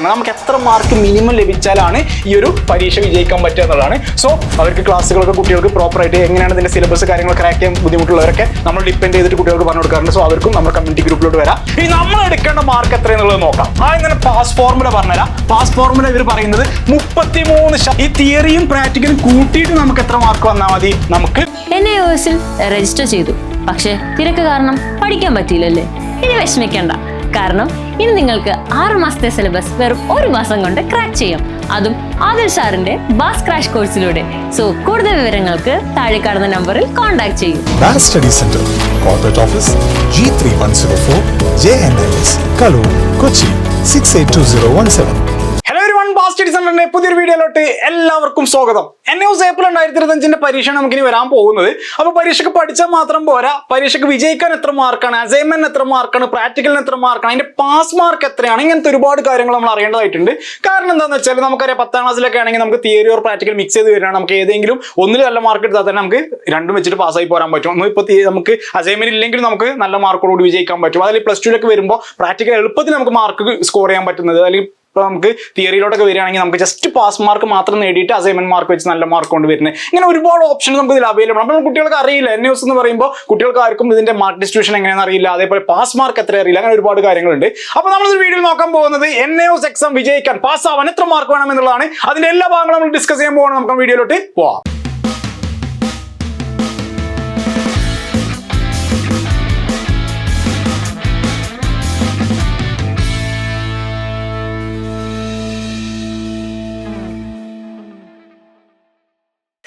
നമുക്ക് എത്ര mark minimum ലഭിച്ചാലാണ് ഈ ഒരു പരീക്ഷ വിജയിക്കാൻ പറ്റുക എന്നുള്ളതാണ്. സോ അവർക്ക് ക്ലാസ്സുകളൊക്കെ കുട്ടികൾക്ക് പ്രോപ്പറായിട്ട് എങ്ങനെയാണ് ഇതിന്റെ സിലബസ് കാര്യങ്ങൾ ക്രാക്ക് ചെയ്യാൻ ബുദ്ധിമുട്ടുള്ളവരൊക്കെ നമ്മൾ ഡിപെൻഡ് ചെയ്തിട്ട് കുട്ടികൾക്ക് പറഞ്ഞു കൊടുക്കാറുണ്ട്. സോ അവർക്കും നമ്മുടെ കമ്മ്യൂണിറ്റി ഗ്രൂപ്പിലോട്ട് വരാം. ഇനി നമ്മൾ എടുക്കേണ്ട മാർക്ക് എത്ര എന്നുള്ളത് നോക്കാം. ആ ഇങ്ങനെ പാസ് ഫോർമുല പറഞ്ഞുതരാം. പാസ് ഫോർമുല ഇവർ പറയുന്നത് മുപ്പത്തി മൂന്ന് ഈ തിയറിയും പ്രാക്ടിക്കലും കൂട്ടിയിട്ട് നമുക്ക് എത്ര മാർക്ക് വന്നാൽ മതി? നമുക്ക് രജിസ്റ്റർ ചെയ്തു. പക്ഷേ തിരക്ക് കാരണം പഠിക്കാൻ പറ്റിയില്ലല്ലേ? ഇനി വിഷമിക്കണ്ട. കാരണം ഇനി നിങ്ങൾക്ക് ആറ് മാസത്തെ സിലബസ് വെറും ഒരു മാസം കൊണ്ട് ക്രാക്ക് ചെയ്യാം. അതും ആദിൽ സാറിന്റെ ബാസ് ക്രാഷ് കോഴ്സിലൂടെ സോ കൂടുതൽ വിവരങ്ങൾക്ക് താഴെ കാണുന്ന നമ്പറിൽ കോൺടാക്ട് ചെയ്യും. Corporate Office, G3104, JNLS, Kalur, Kochi, 682017. Hello ഒരു വൺ ബാസ്റ്റ് സെന്ററിന്റെ പുതിയൊരു വീഡിയോയിലോട്ട് എല്ലാവർക്കും സ്വാഗതം. എൻ ന്യൂസ് ഏപ്രിൽ രണ്ടായിരത്തി ഇരുപത്തഞ്ചിന്റെ പരീക്ഷ നമുക്കിനി വരാൻ പോകുന്നത്. അപ്പൊ പരീക്ഷയ്ക്ക് പഠിച്ചാൽ മാത്രം പോരാ. പരീക്ഷയ്ക്ക് വിജയിക്കാൻ എത്ര മാർക്കാണ് അസൈൻമെന്റ് എത്ര മാർക്കാണ് പ്രാക്ടിക്കലിന് എത്ര മാർക്കാണ് അതിന്റെ പാസ് മാർക്ക് എത്രയാണ്? ഇങ്ങനത്തെ ഒരുപാട് കാര്യങ്ങൾ നമ്മൾ അറിയേണ്ടതായിട്ടുണ്ട്. കാരണം എന്താണെന്ന് വെച്ചാൽ നമുക്കറിയാം പത്താം ക്ലാസ്സിലൊക്കെ ആണെങ്കിൽ നമുക്ക് തിയറി ഓർ പ്രാക്ടിക്കൽ മിക്സ് ചെയ്ത് വരികയാണ്. നമുക്ക് ഏതെങ്കിലും ഒന്നിൽ നല്ല മാർക്ക് എടുത്താൽ തന്നെ നമുക്ക് രണ്ടും വെച്ചിട്ട് പാസ്സായി പോരാൻ പറ്റും. ഒന്നും ഇപ്പോൾ നമുക്ക് അസൈൻമെന്റ് ഇല്ലെങ്കിൽ നമുക്ക് നല്ല മാർക്കോടുകൂടി വിജയിക്കാൻ പറ്റും. അതിൽ പ്ലസ് ടുവിലൊക്കെ വരുമ്പോൾ പ്രാക്ടിക്കൽ എളുപ്പത്തിൽ നമുക്ക് മാർക്ക് സ്കോർ ചെയ്യാൻ പറ്റുന്നത്. അല്ലെങ്കിൽ ഇപ്പോൾ നമുക്ക് തിയറിയിലോട്ടൊക്കെ വരികയാണെങ്കിൽ നമുക്ക് ജസ്റ്റ് പാസ് മാർക്ക് മാത്രം നേടിയിട്ട് അസൈൻമെന്റ് മാർക്ക് വെച്ച് നല്ല മാർക്ക് കൊണ്ട് വരുന്നത്. ഇങ്ങനെ ഒരുപാട് ഓപ്ഷൻ നമുക്ക് ഇതിൽ അവൈലബിൾ ആണ്. കുട്ടികൾക്ക് അറിയില്ല. എൻ ന്യൂസ് എന്ന് പറയുമ്പോൾ കുട്ടികൾക്ക് ആർക്കും ഇതിന്റെ മാർക്ക് ഡിസ്ട്രിബ്യൂഷൻ എങ്ങനെയാണെന്ന് അറിയില്ല. അതേപോലെ പാസ് മാർക്ക് എത്ര അറിയില്ല. അങ്ങനെ ഒരുപാട് കാര്യങ്ങളുണ്ട്. അപ്പോൾ നമ്മൾ വീഡിയോയിൽ നോക്കാൻ പോകുന്നത് എൻ എക്സാം വിജയിക്കാൻ പാസ് ആവാൻ എത്ര മാർക്ക് വേണം എന്നുള്ളതാണ്. അതിന്റെ എല്ലാ ഭാഗങ്ങളും നമ്മൾ ഡിസ്കസ് ചെയ്യാൻ പോകണം നമുക്ക് വീഡിയോയിലോട്ട് പോവാം.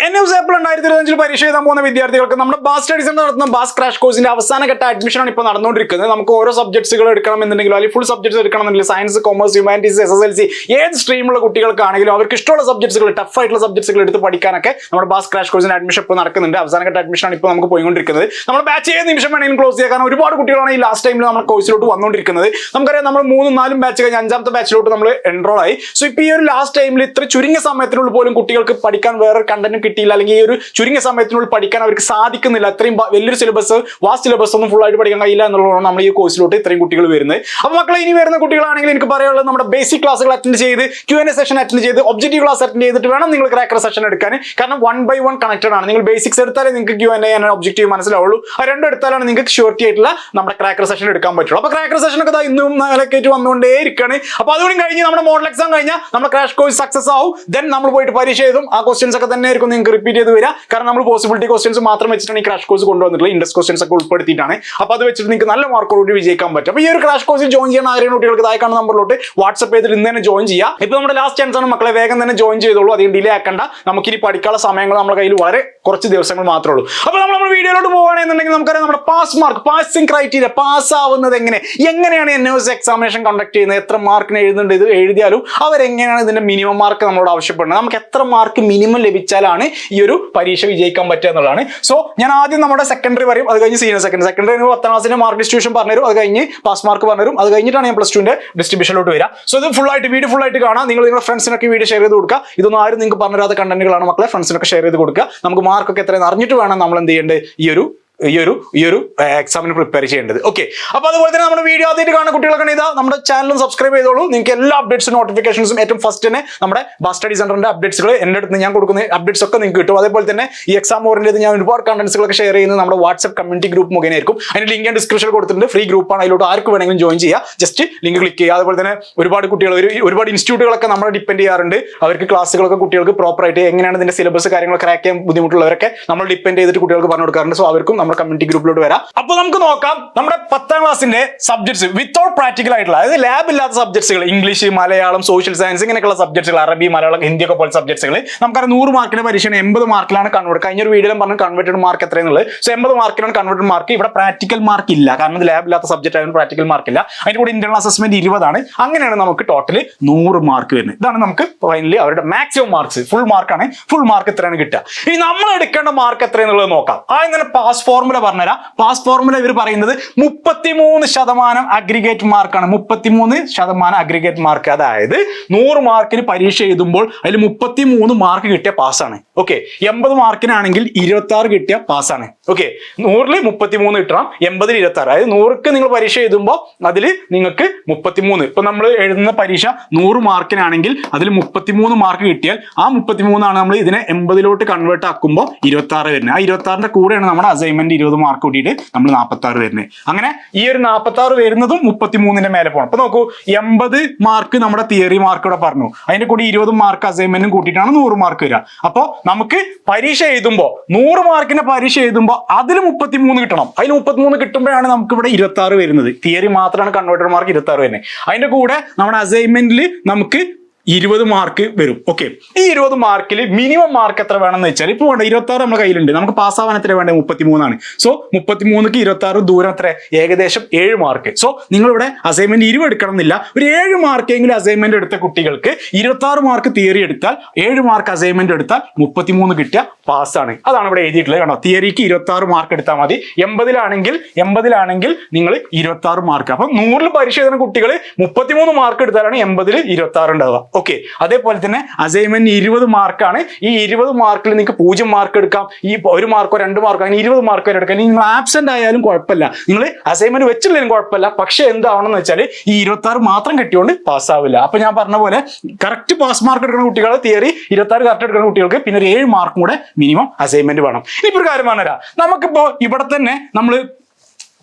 എൻ എസ് ഏപ്രിൽ രണ്ടായിരത്തി ഇരുപത്തഞ്ചിൽ പരീക്ഷ എഴുതാൻ പോകുന്ന വിദ്യാർത്ഥികൾക്ക് നമ്മുടെ ബാസ് സ്റ്റഡീസ് എന്ന് നടത്തുന്ന ബാസ് ക്രാഷ് കോഴ്സിന്റെ അവസാന ഘട്ട അഡ്മിഷൻ ആണ് ഇപ്പോൾ നടന്നുകൊണ്ടിരിക്കുന്നത്. നമുക്ക് ഓരോ സബ്ജക്ട്സുകൾ എടുക്കണം എടുക്കണമെന്നുണ്ടെങ്കിലും അല്ലെങ്കിൽ full subjects എടുക്കണമെന്നുണ്ടെങ്കിൽ science commerce humanities S S L C ഏത് സ്ട്രീമുള്ള കുട്ടികൾക്കാണെങ്കിലും അവർക്ക് ഇഷ്ടമുള്ള സബ്ജക്ട്സുകൾ ടഫ് ആയിട്ടുള്ള സബ്ജക്ട്സുകൾ എടുത്ത് പഠിക്കാനൊക്കെ നമ്മുടെ ബാസ് ക്രാഷ് കോഴ്സിന്റെ അഡ്മിഷൻ ഇപ്പോൾ നടക്കുന്നുണ്ട്. അവസാന ഘട്ട അഡ്മിഷൻ ആണ് ഇപ്പോൾ നമുക്ക് പോയിക്കൊണ്ടിരിക്കുന്നത്. നമ്മൾ ബാച്ച് ഏത് നിമിഷം വേണമെങ്കിലും ക്ലോസ് ചെയ്യാൻ കാരണം ഒരുപാട് കുട്ടികളാണ് ഈ ലാസ്റ്റ് ടൈമിൽ നമ്മുടെ കോഴ്സിലോട്ട് വന്നുകൊണ്ടിരിക്കുന്നത്. നമുക്കറിയാം നമ്മൾ മൂന്നും നാലും ബാച്ച് കഴിഞ്ഞ് അഞ്ചാമത്തെ ബാച്ചിലോട്ട് നമ്മൾ എൻറോൾ ആയി. സോ ഇപ്പോൾ ഈ ഒരു ലാസ്റ്റ് ടൈമിൽ ഇത്ര ചുരുങ്ങിയ സമയത്തിനുള്ളിൽ പോലും കുട്ടികൾക്ക് പഠിക്കാൻ വേറെ കണ്ടന്റും കിട്ടിയില്ല അല്ലെങ്കിൽ ഈ ഒരു ചുരുങ്ങിയ സമയത്തിനുള്ളിൽ പഠിക്കാൻ അവർക്ക് സാധിക്കുന്നില്ല. അത്രയും വലിയൊരു സിലബസ് വാസ്റ്റ് സിലബസ് ഒന്നും full ആയിട്ട് പഠിക്കാൻ കഴിയില്ല എന്നുള്ളതാണ് നമ്മൾ ഈ കോഴ്സിലോട്ട് ഇത്രയും കുട്ടികൾ വരുന്നത്. അപ്പോൾ മക്കളെ ഇനി വരുന്ന കുട്ടികളാണെങ്കിൽ എനിക്ക് പറയാനുള്ളത് നമ്മുടെ ബേസിക് ക്ലാസ്സുകൾ അറ്റൻഡ് ചെയ്ത് Q N A session attend ചെയ്ത് ഒബ്ജക്റ്റീവ് ക്ലാസ് അറ്റൻഡ് ചെയ്തിട്ട് വേണം നിങ്ങൾ ക്രാക്കർ സെഷൻ എടുക്കാൻ. കാരണം വൺ ബൈ വൺ കണക്റ്റഡ് ആണ്. നിങ്ങൾ ബേസിക്സ് എടുത്താലേ നിങ്ങൾക്ക് ക്യു എൻ എ ഒബ്ജക്റ്റീവ് മനസ്സിലാവുള്ളൂ. ആ രണ്ടും എടുത്താലാണ് നിങ്ങൾക്ക് ഷോർട്ടി ആയിട്ടുള്ള നമ്മുടെ ക്രാക്കർ സെഷൻ എടുക്കാൻ പറ്റുള്ളൂ. അപ്പോൾ ക്രാക്കർ സെഷൻ ഒക്കെ ഇന്നും നിലക്കേറ്റ് വന്നുകൊണ്ടേ ഇരിക്കുകയാണ് അപ്പോൾ അതുകൂടി കഴിഞ്ഞ് നമ്മുടെ മോഡൽ എക്സാം കഴിഞ്ഞാൽ നമ്മുടെ ക്രാഷ് കോഴ്സ് സക്സസ് ആവും. ദെൻ നമ്മൾ പോയിട്ട് പരീക്ഷ എഴുതും. ആ ക്വസ്റ്റ്യൻസ് ഒക്കെ തന്നെ ആയിരിക്കും നിങ്ങൾക്ക് റിപ്പീറ്റ് ചെയ്ത് വരിക. കാരണം നമ്മൾ പോസിബിലിറ്റി ക്വസ്റ്റൻസ് മാത്രം വെച്ചിട്ടാണ് ഈ ക്രാഷ് കോഴ്സ് കൊണ്ടുവന്നിട്ടുള്ള ഇൻഡസ് ക്വസ്റ്റൻസ് ഒക്കെ ഉൾപ്പെടുത്തിയിട്ടാണ്. അപ്പോൾ അത് വെച്ചിട്ട് നിങ്ങൾക്ക് നല്ല മാർക്കോടുകൂടി വിജയിക്കാൻ പറ്റും. അപ്പോൾ ഈ ഒരു ക്രാഷ് കോഴ്സിൽ ജോയിൻ ചെയ്യാൻ ആരെയും കുട്ടികൾക്ക് താഴെ കാണുന്ന നമ്പറിലോട്ട് വാട്സ്ആപ്പ് ചെയ്തിട്ട് ഇന്ന് തന്നെ ജോയിൻ ചെയ്യാം ഇപ്പോൾ നമ്മുടെ ലാസ്റ്റ് ചാൻസ് ആണ്. മക്കളെ വേഗം തന്നെ ജോയിൻ ചെയ്തോളൂ. അധികം ഡിലേ ആക്കണ്ട. നമുക്കിനി പഠിക്കാനുള്ള സമയങ്ങൾ നമ്മുടെ കയ്യിൽ വളരെ കുറച്ച് ദിവസങ്ങൾ മാത്രമേ ഉള്ളൂ. അപ്പോൾ നമ്മൾ നമ്മുടെ വീഡിയോയിലോട്ട് പോകുകയാണെന്നുണ്ടെങ്കിൽ നമുക്കറിയാം നമ്മുടെ pass mark passing criteria pass ആവുന്നത് എങ്ങനെ? എങ്ങനെയാണ് എൻ എസ് എക്സാമിനേഷൻ കണ്ടക്ട് ചെയ്യുന്നത്? എത്ര മാർക്കിന് എഴുതുന്നുണ്ട്? ഇത് എഴുതിയാലും അവരെങ്ങനെയാണ് ഇതിന്റെ മിനിമം മാർക്ക് നമ്മളോട് ആവശ്യപ്പെടുന്നത്? നമുക്ക് എത്ര മാർക്ക് മിനിമം ലഭിച്ചാലാണ് ഈ ഒരു പരീക്ഷ വിജയിക്കാൻ പറ്റുക എന്നുള്ളതാണ്. സോ ഞാൻ ആദ്യം നമ്മുടെ സെക്കൻഡറി പറയും അത് കഴിഞ്ഞ് സീനിയർ സെക്കൻഡറി സെക്കൻഡറി പത്താം ക്ലാസ്സിന്റെ മാർക്ക് ഡിസ്ട്രിബ്യൂഷൻ പറഞ്ഞുതരും അത് കഴിഞ്ഞ് പാസ് മാർക്ക് പറഞ്ഞുതരും അത് കഴിഞ്ഞിട്ടാണ് ഞാൻ പ്ലസ് ടുവിന്റെ ഡിസ്ട്രിബ്യൂഷനിലോട്ട് വരിക. സോ ഇത് ഫുൾ ആയിട്ട് വീഡിയോ ഫുൾ ആയിട്ട് കാണാം. നിങ്ങൾ നിങ്ങളുടെ ഫ്രണ്ട്സിനൊക്കെ വീഡിയോ ഷെയർ ചെയ്ത് കൊടുക്കുക. ഇതൊന്നും ആരും നിങ്ങൾക്ക് പറഞ്ഞു തരാത്ത കണ്ടന്റുകളാണ് മക്കളെ. ഫ്രണ്ട്സിനൊക്കെ ഷെയർ ചെയ്ത് കൊടുക്കുക. നമുക്ക് മാർക്കൊക്കെ എത്രയെന്ന് അറിഞ്ഞിട്ട് വേണം നമ്മൾ എന്ത് ചെയ്യേണ്ടത്? ഈ ഒരു ഈ ഒരു ഈ ഒരു എക്സാമിന് പ്രിപ്പയർ ചെയ്യേണ്ടത്. ഓക്കെ അപ്പോൾ അതുപോലെ തന്നെ നമ്മുടെ വീഡിയോ ആദ്യമായിട്ട് കാണുന്ന കുട്ടികളൊക്കെ ഇതാ നമ്മുടെ ചാനലും സബ്സ്ക്രൈബ് ചെയ്തോളൂ. നിങ്ങൾക്ക് എല്ലാ അപ്ഡേറ്റ്സും നോട്ടിഫിക്കേഷൻസും ഏറ്റവും ഫസ്റ്റ് തന്നെ നമ്മുടെ ബസ് സ്റ്റഡി സെന്ററിന്റെ അപ്ഡേറ്റ്സുകൾ എന്റെ അടുത്ത് ഞാൻ കൊടുക്കുന്ന അപ്ഡേറ്റ്സ് ഒക്കെ നിങ്ങൾക്ക് കിട്ടും. അതേപോലെ തന്നെ ഈ എക്സാം ഓറിന്റെ ഞാൻ ഒരുപാട് കണ്ടന്റ്സുകളൊക്കെ ഷെയർ ചെയ്യുന്നത് നമ്മുടെ വാട്സ്ആപ്പ് കമ്മ്യൂണിറ്റി ഗ്രൂപ്പ് മുഖേനായിരിക്കും അതിന്റെ ലിങ്ക് ഞാൻ ഡിസ്ക്രിപ്ഷനിൽ കൊടുത്തിട്ടുണ്ട്. ഫ്രീ ഗ്രൂപ്പാണ് അതിലോട്ട് ആർക്ക് വേണമെങ്കിലും ജോയിൻ ചെയ്യുക ജസ്റ്റ് ലിങ്ക് ക്ലിക്ക് ചെയ്യുക. അതുപോലെ തന്നെ ഒരുപാട് കുട്ടികൾ ഒരു ഒരുപാട് ഇൻസ്റ്റിറ്റ്യൂട്ടുകളൊക്കെ നമ്മളെ ഡിപ്പെൻഡ് ചെയ്യാറുണ്ട്. അവർക്ക് ക്ലാസ്സുകളൊക്കെ കുട്ടികൾക്ക് പ്രോപ്പറായിട്ട് എങ്ങനെയാണ് ഇതിന്റെ സിലബസ് കാര്യങ്ങൾ ക്രാക്ക് ചെയ്യാൻ ബുദ്ധിമുട്ടുള്ളവരൊക്കെ നമ്മൾ ഡിപ്പെൻഡ് ചെയ്തിട്ട് കുട്ടികൾക്ക് പറഞ്ഞു കൊടുക്കാറുണ്ട്. സോ അവർക്കും നമ്മുടെ കമ്മ്യൂണിറ്റി ഗ്രൂപ്പിലോട്ട് വരാം. അപ്പൊ നമുക്ക് നോക്കാം നമ്മുടെ പത്താം ക്ലാസ്സിന്റെ സബ്ജക്ട്സ് വിത്തൗട്ട് പ്രാക്ടിക്കൽ ആയിട്ടുള്ള അതായത് ലാബ് ഇല്ലാത്ത സബ്ജക്ട്സുകൾ ഇംഗ്ലീഷ് മലയാളം സോഷ്യൽ സയൻസ് ഇങ്ങനെയുള്ള സബ്ജക്ട്സുകൾ അറബി മലയാളം ഹിന്ദി ഒക്കെ പോലെ സബ്ജക്ട്സുകൾ നമുക്കറിയാം നൂറ് മാർക്കിന്റെ പരീക്ഷയാണ് എൺപത് മാർക്കിലാണ് കൺവേർട്ട് കഴിഞ്ഞ ഒരു വീഡിയോയിലും പറഞ്ഞു കൺവേർട്ടഡ് മാർക്ക് എത്രയെന്നുള്ളത്. സോ എൺപത് മാർക്കിലാണ് കൺവേർട്ടഡ് മാർക്ക് ഇവിടെ പ്രാക്ടിക്കൽ മാർക്ക് ഇല്ല. കാരണം ഇത് ലാബ് ഇല്ലാത്ത സബ്ജക്റ്റ് ആയതുകൊണ്ട് പ്രാക്ടിക്കൽ മാർക്ക് ഇല്ല. അതിന്റെ കൂടെ ഇന്റർണൽ അസസ്മെന്റ് ഇരുപതാണ്. അങ്ങനെയാണ് നമുക്ക് ടോട്ടൽ നൂറ് മാർക്ക് വരുന്നത്. ഇതാണ് നമുക്ക് ഫൈനലി അവരുടെ മാക്സിമം മാർക്സ് ഫുൾ മാർക്കാണ് ഫുൾ മാർക്ക് എത്രയാണ് കിട്ടുക? ഇനി നമ്മൾ എടുക്കേണ്ട മാർക്ക് എത്രയെന്നുള്ളത് നോക്കാം. ആ ഇങ്ങനെ പാസ് ഫോർമുല പറഞ്ഞുതരാം. പാസ് ഫോർമുല ഇവർ പറയുന്നത് മുപ്പത്തിമൂന്ന് ശതമാനം അഗ്രിഗേറ്റ് മാർക്കാണ് മുപ്പത്തിമൂന്ന് ശതമാനം അഗ്രിഗേറ്റ് മാർക്ക് അതായത് നൂറ് മാർക്കിന് പരീക്ഷ എഴുതുമ്പോൾ അതിൽ മുപ്പത്തിമൂന്ന് മാർക്ക് കിട്ടിയ പാസ്സാണ് ഓക്കെ എൺപത് മാർക്കിനാണെങ്കിൽ ഇരുപത്തി ആറ് കിട്ടിയ പാസ്സാണ് ഓക്കെ നൂറിൽ മുപ്പത്തിമൂന്ന് കിട്ടണം. എൺപതിൽ ഇരുപത്തി ആറ് അതായത് നൂറുക്ക് നിങ്ങൾ പരീക്ഷ എഴുതുമ്പോൾ അതിൽ നിങ്ങൾക്ക് മുപ്പത്തിമൂന്ന്. ഇപ്പൊ നമ്മൾ എഴുതുന്ന പരീക്ഷ നൂറ് മാർക്കിനാണെങ്കിൽ അതിൽ മുപ്പത്തിമൂന്ന് മാർക്ക് കിട്ടിയാൽ ആ മുപ്പത്തിമൂന്നാണ് നമ്മൾ ഇതിനെ എൺപതിലോട്ട് കൺവേർട്ട് ആക്കുമ്പോൾ ഇരുപത്തി ആറ് വരുന്നത്. ആ ഇരുപത്തി ആറിന്റെ കൂടെയാണ് നമ്മുടെ അസൈൻമെന്റ് ഇരുപത് മാർക്ക് കൂട്ടിയിട്ട് നമ്മൾ നാൽപ്പത്തി ആറ് വരുന്നത് അങ്ങനെ ഈ ഒരു നാൽപ്പത്തി ആറ് വരുന്നതും മുപ്പത്തിമൂന്നിന്റെ മേലെ പോകണം അപ്പൊ നോക്കൂ എൺപത് മാർക്ക് നമ്മുടെ തിയറി മാർക്ക് ഇവിടെ പറഞ്ഞു. അതിന്റെ കൂടി ഇരുപത് മാർക്ക് അസൈൻമെന്റും കൂട്ടിയിട്ടാണ് നൂറ് മാർക്ക് വരിക. അപ്പോൾ നമുക്ക് പരീക്ഷ എഴുതുമ്പോൾ നൂറ് മാർക്കിന്റെ പരീക്ഷ എഴുതുമ്പോൾ അതിൽ മുപ്പത്തിമൂന്ന് കിട്ടണം. അതിൽ മുപ്പത്തിമൂന്ന് കിട്ടുമ്പോഴാണ് നമുക്ക് ഇവിടെ ഇരുപത്തി ആറ് വരുന്നത്. തിയറി മാത്രമാണ് കൺവേർട്ടർ മാർക്ക് ഇരുപത്തി ആറ് വരുന്നത് അതിന്റെ കൂടെ നമ്മുടെ അസൈൻമെന്റിൽ നമുക്ക് ഇരുപത് മാർക്ക് വരും. ഓക്കെ ഈ ഇരുപത് മാർക്കിൽ മിനിമം മാർക്ക് എത്ര വേണമെന്ന് വെച്ചാൽ ഇപ്പോൾ വേണ്ട ഇരുപത്തി ആറ് നമ്മുടെ കയ്യിലുണ്ട്. നമുക്ക് പാസ്സാവാൻ എത്ര വേണ്ടത് മുപ്പത്തിമൂന്നാണ്. സോ മുപ്പത്തിമൂന്നിക്ക് ഇരുപത്തി ആറ് ദൂരം എത്ര ഏകദേശം ഏഴ് മാർക്ക്. സോ നിങ്ങളിവിടെ അസൈൻമെന്റ് ഇരുപത് എടുക്കണം എന്നില്ല ഒരു ഏഴ് മാർക്കെങ്കിലും അസൈൻമെന്റ് എടുത്ത കുട്ടികൾക്ക് ഇരുപത്തി ആറ് മാർക്ക് തിയറി എടുത്താൽ ഏഴ് മാർക്ക് അസൈൻമെന്റ് എടുത്താൽ മുപ്പത്തിമൂന്ന് കിട്ടിയ പാസ്സാണ് അതാണ് ഇവിടെ എഴുതിയിട്ടുള്ളത്. കണ്ടോ? തിയറിക്ക് ഇരുപത്തി ആറ് മാർക്ക് എടുത്താൽ മതി. എൺപതിലാണെങ്കിൽ എൺപതിലാണെങ്കിൽ നിങ്ങൾ ഇരുപത്തി ആറ് മാർക്ക്. അപ്പം നൂറിൽ പരിശോധന കുട്ടികൾ മുപ്പത്തിമൂന്ന് മാർക്ക് എടുത്താലാണ് എൺപതിൽ ഇരുപത്തി ആറ് ഉണ്ടാവുക. ഓക്കെ അതേപോലെ തന്നെ അസൈൻമെന്റ് ഇരുപത് മാർക്കാണ് ഈ ഇരുപത് മാർക്കിൽ നിങ്ങൾക്ക് പൂജ്യം മാർക്ക് എടുക്കാം. ഈ ഒരു മാർക്കോ രണ്ട് മാർക്കോ അങ്ങനെ ഇരുപത് മാർക്ക് വരെ എടുക്കാം. നിങ്ങൾ ആബ്സെന്റ് ആയാലും കുഴപ്പമില്ല. നിങ്ങൾ അസൈൻമെന്റ് വെച്ചില്ലെങ്കിലും കുഴപ്പമില്ല. പക്ഷെ എന്താവണം എന്ന് വെച്ചാൽ ഈ ഇരുപത്തി ആറ് മാത്രം കിട്ടിയോണ്ട് പാസ്സാവില്ല അപ്പൊ ഞാൻ പറഞ്ഞ പോലെ കറക്റ്റ് പാസ് മാർക്ക് എടുക്കുന്ന കുട്ടികൾ തിയറി ഇരുപത്തി ആറ് കറക്റ്റ് എടുക്കുന്ന കുട്ടികൾക്ക് പിന്നെ ഒരു ഏഴ് മാർക്കും കൂടെ മിനിമം അസൈൻമെന്റ് വേണം. ഇനിയിപ്പോ ഒരു കാര്യം പറഞ്ഞുതരാം. നമുക്കിപ്പോ ഇവിടെ തന്നെ നമ്മൾ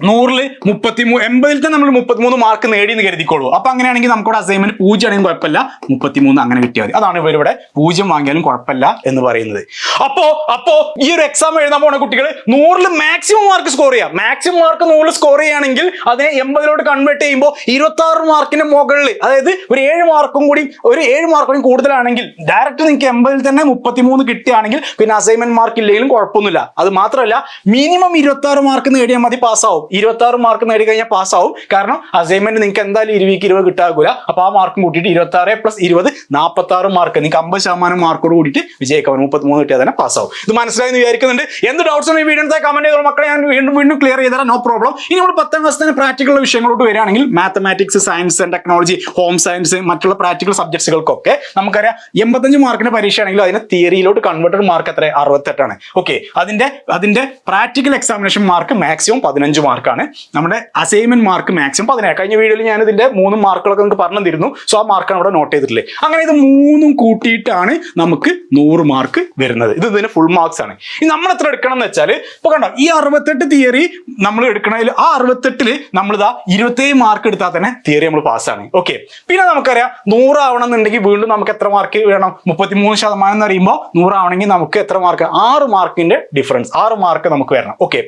നൂറിൽ മുപ്പത്തി മൂ എൺപതിൽ തന്നെ നമ്മൾ മുപ്പത്തിമൂന്ന് മാർക്ക് നേടി എന്ന് കരുതിക്കോളൂ. അപ്പൊ അങ്ങനെയാണെങ്കിൽ നമുക്കിവിടെ അസൈൻമെന്റ് പൂജ്യം ആണെങ്കിലും കുഴപ്പമില്ല. മുപ്പത്തിമൂന്ന് അങ്ങനെ കിട്ടിയാൽ മതി. അതാണ് ഇവരിവിടെ പൂജ്യം വാങ്ങിയാലും കുഴപ്പമില്ല എന്ന് പറയുന്നത്. അപ്പോ അപ്പോ ഈ ഒരു എക്സാം എഴുതാൻ പോണ കുട്ടികൾ നൂറിൽ മാക്സിമം മാർക്ക് സ്കോർ ചെയ്യാം. മാക്സിമം മാർക്ക് നൂറിൽ സ്കോർ ചെയ്യുകയാണെങ്കിൽ അതിനെ എൺപതിലോട്ട് കൺവേർട്ട് ചെയ്യുമ്പോൾ ഇരുപത്തി ആറ് മാർക്കിന്റെ മുകളിൽ അതായത് ഒരു ഏഴ് മാർക്കും കൂടി ഒരു ഏഴ് മാർക്കും കൂടുതലാണെങ്കിൽ ഡയറക്റ്റ് നിങ്ങൾക്ക് എൺപതിൽ തന്നെ മുപ്പത്തിമൂന്ന് കിട്ടുകയാണെങ്കിൽ പിന്നെ അസൈൻമെന്റ് മാർക്ക് ഇല്ലെങ്കിലും കുഴപ്പമൊന്നുമില്ല. അത് മാത്രമല്ല മിനിമം ഇരുപത്തി ആറ് മാർക്ക് നേടിയാൽ മതി പാസ്സാവും ഇരുപത്തി ആറ് മാർക്ക് നേടിക്കഴിഞ്ഞാൽ പാസ്സാവും. കാരണം അസൈൻമെന്റ് നിങ്ങൾക്ക് എന്തായാലും ഇരുവിക്ക് ഇരുപത് കിട്ടാകൂല അപ്പൊ ആ മാർക്കും കൂട്ടിയിട്ട് ഇരുപത്തി ആറ് പ്ലസ് ഇരുപത് നാൽപ്പത്തി ആറ് മാർക്ക് നിങ്ങൾക്ക് അമ്പത് ശതമാനം മാർക്കോട് കൂടിയിട്ട് വിജയിക്കാം മുപ്പത്തി മൂന്ന് കിട്ടിയാൽ തന്നെ പാസ്സാവും. ഇത് മനസ്സിലായി വിചാരിക്കുന്നുണ്ട്. എന്ത് ഡൗട്ട്സ് ഈ വീഡിയോ കമന്റ് ചെയ്തോളൂ. മക്കളെ ഞാൻ വീണ്ടും വീണ്ടും ക്ലിയർ ചെയ്തരാം നോ പ്രോബ്ലം ഇനി നമ്മൾ പത്താം ക്ലാസ്സിന് പ്രാക്ടിക്കൽ വിഷയങ്ങളോട്ട് വരികയാണെങ്കിൽ mathematics science and technology home science മറ്റുള്ള പ്രാക്ടിക്കൽ സബ്ജക്ട്സുകൾക്കൊക്കെ നമുക്കറിയാം എൺപത്തഞ്ച് മാർക്കിന്റെ പരീക്ഷ ആണെങ്കിൽ അതിന് തിയറിയിലോട്ട് കൺവേർട്ടഡ് മാർക്ക് എത്ര അറുപത്തെട്ടാണ് ഓക്കെ അതിന്റെ അതിന്റെ പ്രാക്ടിക്കൽ എക്സാമിനേഷൻ മാർക്ക് മാക്സിമം പതിനഞ്ച് മാർക്കാണ് നമ്മുടെ അസൈൻമെന്റ് മാർക്ക് മാക്സിമം പതിനേഴ്. കഴിഞ്ഞ വീഡിയോയിൽ ഞാൻ ഇതിന്റെ മൂന്ന് മാർക്കുകളൊക്കെ നമുക്ക് പറഞ്ഞു തരുന്നു സോ ആ മാർക്കാണ് അവിടെ നോട്ട് ചെയ്തിട്ടില്ലേ അങ്ങനെ ഇത് മൂന്നും കൂട്ടിയിട്ടാണ് നമുക്ക് നൂറ് മാർക്ക് വരുന്നത്. ഇത് ഇതിന് ഫുൾ മാർക്സ് ആണ്. ഇനി നമ്മൾ എത്ര എടുക്കണം എന്ന് വെച്ചാൽ ഇപ്പൊ കണ്ടോ ഈ അറുപത്തെട്ട് തിയറി നമ്മൾ എടുക്കണതിൽ ആ അറുപത്തെട്ടിൽ നമ്മൾ ഇതാ ഇരുപത്തേഴ് മാർക്ക് എടുത്താൽ തന്നെ തിയറി നമ്മൾ പാസ്സാണ് ഓക്കെ പിന്നെ നമുക്കറിയാം നൂറാവണം എന്നുണ്ടെങ്കിൽ വീണ്ടും നമുക്ക് എത്ര മാർക്ക് വേണം? മുപ്പത്തിമൂന്ന് ശതമാനം എന്ന് പറയുമ്പോൾ നൂറാവണമെങ്കിൽ നമുക്ക് എത്ര മാർക്ക് ആറ് മാർക്കിന്റെ ഡിഫറൻസ് ആറ് മാർക്ക് നമുക്ക് വരണം. ഓക്കെ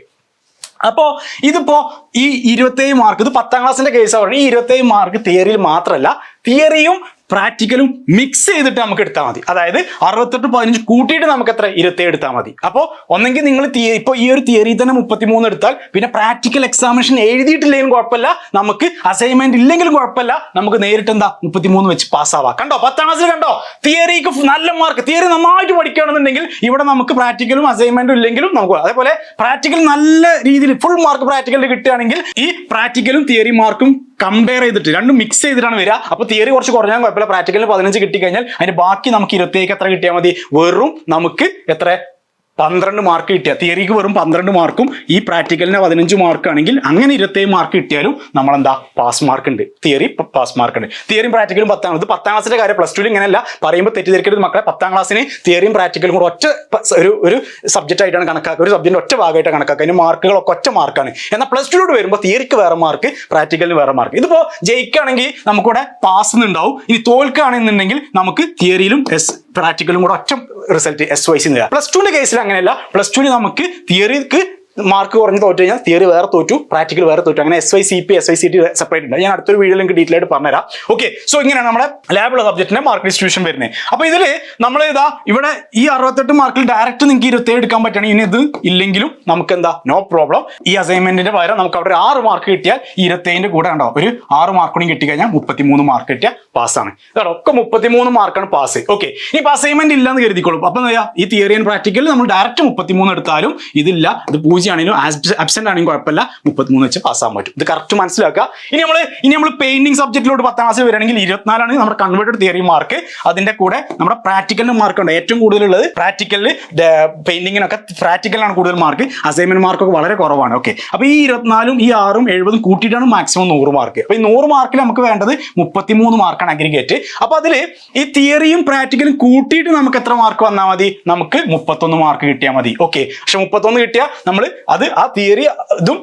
അപ്പോ ഇതിപ്പോ ഈ ഇരുപത്തേഴ് മാർക്ക് ഇത് പത്താം ക്ലാസ്സിന്റെ കേസ് പറയുന്നത് ഈ ഇരുപത്തേഴ് മാർക്ക് തിയറിയിൽ മാത്രമല്ല തിയറിയും പ്രാക്ടിക്കലും മിക്സ് ചെയ്തിട്ട് നമുക്ക് എടുത്താൽ മതി. അതായത് അറുപത്തെട്ട് പതിനഞ്ച് കൂട്ടിയിട്ട് നമുക്ക് എത്ര? ഇരുപത്തേഴ് എടുത്താൽ മതി. അപ്പോൾ ഒന്നെങ്കിൽ നിങ്ങൾ ഇപ്പൊ ഈ ഒരു തിയറി തന്നെ മുപ്പത്തിമൂന്ന് എടുത്താൽ പിന്നെ പ്രാക്ടിക്കൽ എക്സാമിനേഷൻ എഴുതിയിട്ടില്ലെങ്കിലും കുഴപ്പമില്ല. നമുക്ക് അസൈൻമെന്റ് ഇല്ലെങ്കിലും കുഴപ്പമില്ല. നമുക്ക് നേരിട്ട് എന്താ? മുപ്പത്തിമൂന്ന് വെച്ച് പാസ്സാവാം കണ്ടോ? പത്താം ക്ലാസ്സിൽ കണ്ടോ? തിയറിക്ക് നല്ല മാർക്ക് തിയറി നന്നായിട്ട് പഠിക്കുകയാണെന്നുണ്ടെങ്കിൽ ഇവിടെ നമുക്ക് പ്രാക്ടിക്കലും അസൈൻമെന്റും ഇല്ലെങ്കിലും നമുക്ക് അതേപോലെ പ്രാക്ടിക്കൽ നല്ല രീതിയിൽ ഫുൾ മാർക്ക് പ്രാക്ടിക്കലിൽ കിട്ടുകയാണെങ്കിൽ ഈ പ്രാക്ടിക്കലും തിയറി മാർക്കും കമ്പയർ ചെയ്തിട്ട് രണ്ടും മിക്സ് ചെയ്തിട്ടാണ് വരിക. അപ്പൊ തിയറി കുറച്ച് കുറഞ്ഞാൽ കുഴപ്പമില്ല പ്രാക്ടിക്കലിന് പതിനഞ്ച് കിട്ടിക്കഴിഞ്ഞാൽ അതിന് ബാക്കി നമുക്ക് ഇരുപത്തിയേക്ക് എത്ര കിട്ടിയാൽ മതി? വെറും നമുക്ക് എത്ര? പന്ത്രണ്ട് മാർക്ക് കിട്ടിയ. തിയറിക്ക് വെറും പന്ത്രണ്ട് മാർക്കും ഈ പ്രാക്ടിക്കലിന് പതിനഞ്ച് മാർക്ക് ആണെങ്കിൽ അങ്ങനെ ഇരുപത്തേഴ് മാർക്ക് കിട്ടിയാലും നമ്മൾ എന്താ പാസ് മാർക്ക് ഉണ്ട് തിയറി പാസ് മാർക്ക് ഉണ്ട്. തിയറിയും പ്രാക്ടിക്കലും പത്താം ഇത് പത്താം ക്ലാസ്സിന്റെ കാര്യം പ്ലസ് ടുവിൽ ഇങ്ങനെയല്ല. പറയുമ്പോൾ തെറ്റിദ്ധരിക്കരുത് മക്കളെ. പത്താം ക്ലാസ്സിന് തിയറിയും പ്രാക്ടിക്കലും കൂടെ ഒറ്റ ഒരു ഒരു സബ്ജക്റ്റ് ആയിട്ടാണ് കണക്കാക്കുക ഒരു സബ്ജക്റ്റ് ഒറ്റ ഭാഗമായിട്ട് കണക്കാക്കുക അതിന് മാർക്കുകളൊക്കെ ഒറ്റ മാർക്കാണ് എന്നാൽ പ്ലസ് ടുവിലോട്ട് വരുമ്പോൾ തിയറിക്ക് വേറെ മാർക്ക് പ്രാക്ടിക്കലിന് വേറെ മാർക്ക് ഇതിപ്പോ ജയിക്കുകയാണെങ്കിൽ നമുക്കിവിടെ പാസ് ഉണ്ടാവും ഇനി തോൽക്കുകയാണെന്നുണ്ടെങ്കിൽ നമുക്ക് തിയറിയിലും എസ് പ്രാക്ടിക്കലും കൂടെ ഒറ്റ റിസൾട്ട് എസ് വൈസി നേടാം പ്ലസ് ടുവിന്റെ കേസിൽ അങ്ങനെയല്ല. പ്ലസ് ടുവിന് നമുക്ക് തിയറിക്ക് മാർക്ക് കുറഞ്ഞ് തോറ്റു കഴിഞ്ഞാൽ തിയറി വേറെ തോറ്റു പ്രാക്ടിക്കൽ വേറെ തോറ്റു. അങ്ങനെ S Y C P S Y C T separate ഉണ്ട്. ഞാൻ അടുത്തൊരു വീഡിയോ നിങ്ങൾക്ക് ഡീറ്റെയിൽ ആയിട്ട് പറഞ്ഞുതരാം. ഓക്കെ സോ ഇങ്ങനെയാണ് നമ്മുടെ ലാബുള്ള സബ്ജക്റ്റിന്റെ മാർക്ക് ഡിസ്ട്രിബ്യൂഷൻ വരുന്നത് അപ്പൊ ഇതിൽ നമ്മൾ ഇതാ ഇവിടെ ഈ അറുപത്തെട്ട് മാർക്കിൽ ഡയറക്റ്റ് നിങ്ങൾക്ക് ഇരുപത്തേഴ് എടുക്കാൻ പറ്റുകയാണെങ്കിൽ ഇനി ഇത് ഇല്ലെങ്കിലും നമുക്ക് എന്താ? നോ പ്രോബ്ലം ഈ അസൈൻമെന്റിന്റെ പകരം നമുക്ക് അവിടെ ആറ് മാർക്ക് കിട്ടിയാൽ ഈ ഇരുപത്തേഴിന്റെ കൂടെ ഉണ്ടാവും ഒരു ആറ് മാർക്ക് കൂടി കിട്ടിക്കഴിഞ്ഞാൽ മുപ്പത്തിമൂന്ന് മാർക്ക് കിട്ടിയാൽ പാസ്സാണ് ഒക്കെ മുപ്പത്തിമൂന്ന് മാർക്കാണ് പാസ് ഓക്കെ ഇനി അസൈൻമെന്റ് ഇല്ലെന്ന് കരുതിക്കോളും. അപ്പൊ എന്താ ഈ തിയറി ആൻഡ് പ്രാക്ടിക്കൽ നമ്മൾ ഡയറക്റ്റ് മുപ്പത്തിമൂന്ന് എടുത്താലും ഇതില്ല. ഇത് പൂജ്യം പൂജ്യം ആണെങ്കിലും അബ്സെന്റ് ആണെങ്കിലും കുഴപ്പമില്ല. മുപ്പത്തിമൂന്ന് വെച്ച് പാസ്സാകാൻ പറ്റും. ഇത് കറക്റ്റ് മനസ്സിലാക്കുക. ഇനി നമ്മൾ ഇനി നമ്മൾ പെയിന്റിംഗ് സബ്ജക്റ്റിലോട്ട് പത്താം ക്ലാസ് വരികയാണെങ്കിൽ ഇരുപത്തിനാലാണ് നമ്മുടെ കൺവേർട്ടഡ് തിയറി മാർക്ക് അതിന്റെ കൂടെ നമ്മുടെ പ്രാക്ടിക്കലിന് മാർക്ക് ഉണ്ട്. ഏറ്റവും കൂടുതലുള്ളത് പ്രാക്ടിക്കലിൽ പെയിന്റിങ്ങിനൊക്കെ പ്രാക്ടിക്കലാണ് കൂടുതൽ മാർക്ക് അസൈൻമെന്റ് മാർക്കൊക്കെ വളരെ കുറവാണ്. ഓക്കെ അപ്പൊ ഈ ഇരുപത്തിനാലും ഈ ആറും എഴുപതും കൂട്ടിയിട്ടാണ് മാക്സിമം നൂറ് മാർക്ക് അപ്പൊ ഈ നൂറ് മാർക്കിൽ നമുക്ക് വേണ്ടത് മുപ്പത്തിമൂന്ന് മാർക്കാണ് അഗ്രിഗേറ്റ് അപ്പൊ അതിൽ ഈ തിയറിയും പ്രാക്ടിക്കലും കൂട്ടിയിട്ട് നമുക്ക് എത്ര മാർക്ക് വന്നാൽ മതി? നമുക്ക് മുപ്പത്തൊന്ന് മാർക്ക് കിട്ടിയാൽ മതി. ഓക്കെ പക്ഷെ മുപ്പത്തൊന്ന് കിട്ടിയാൽ നമ്മൾ അത് ആ തിയറി ഇതും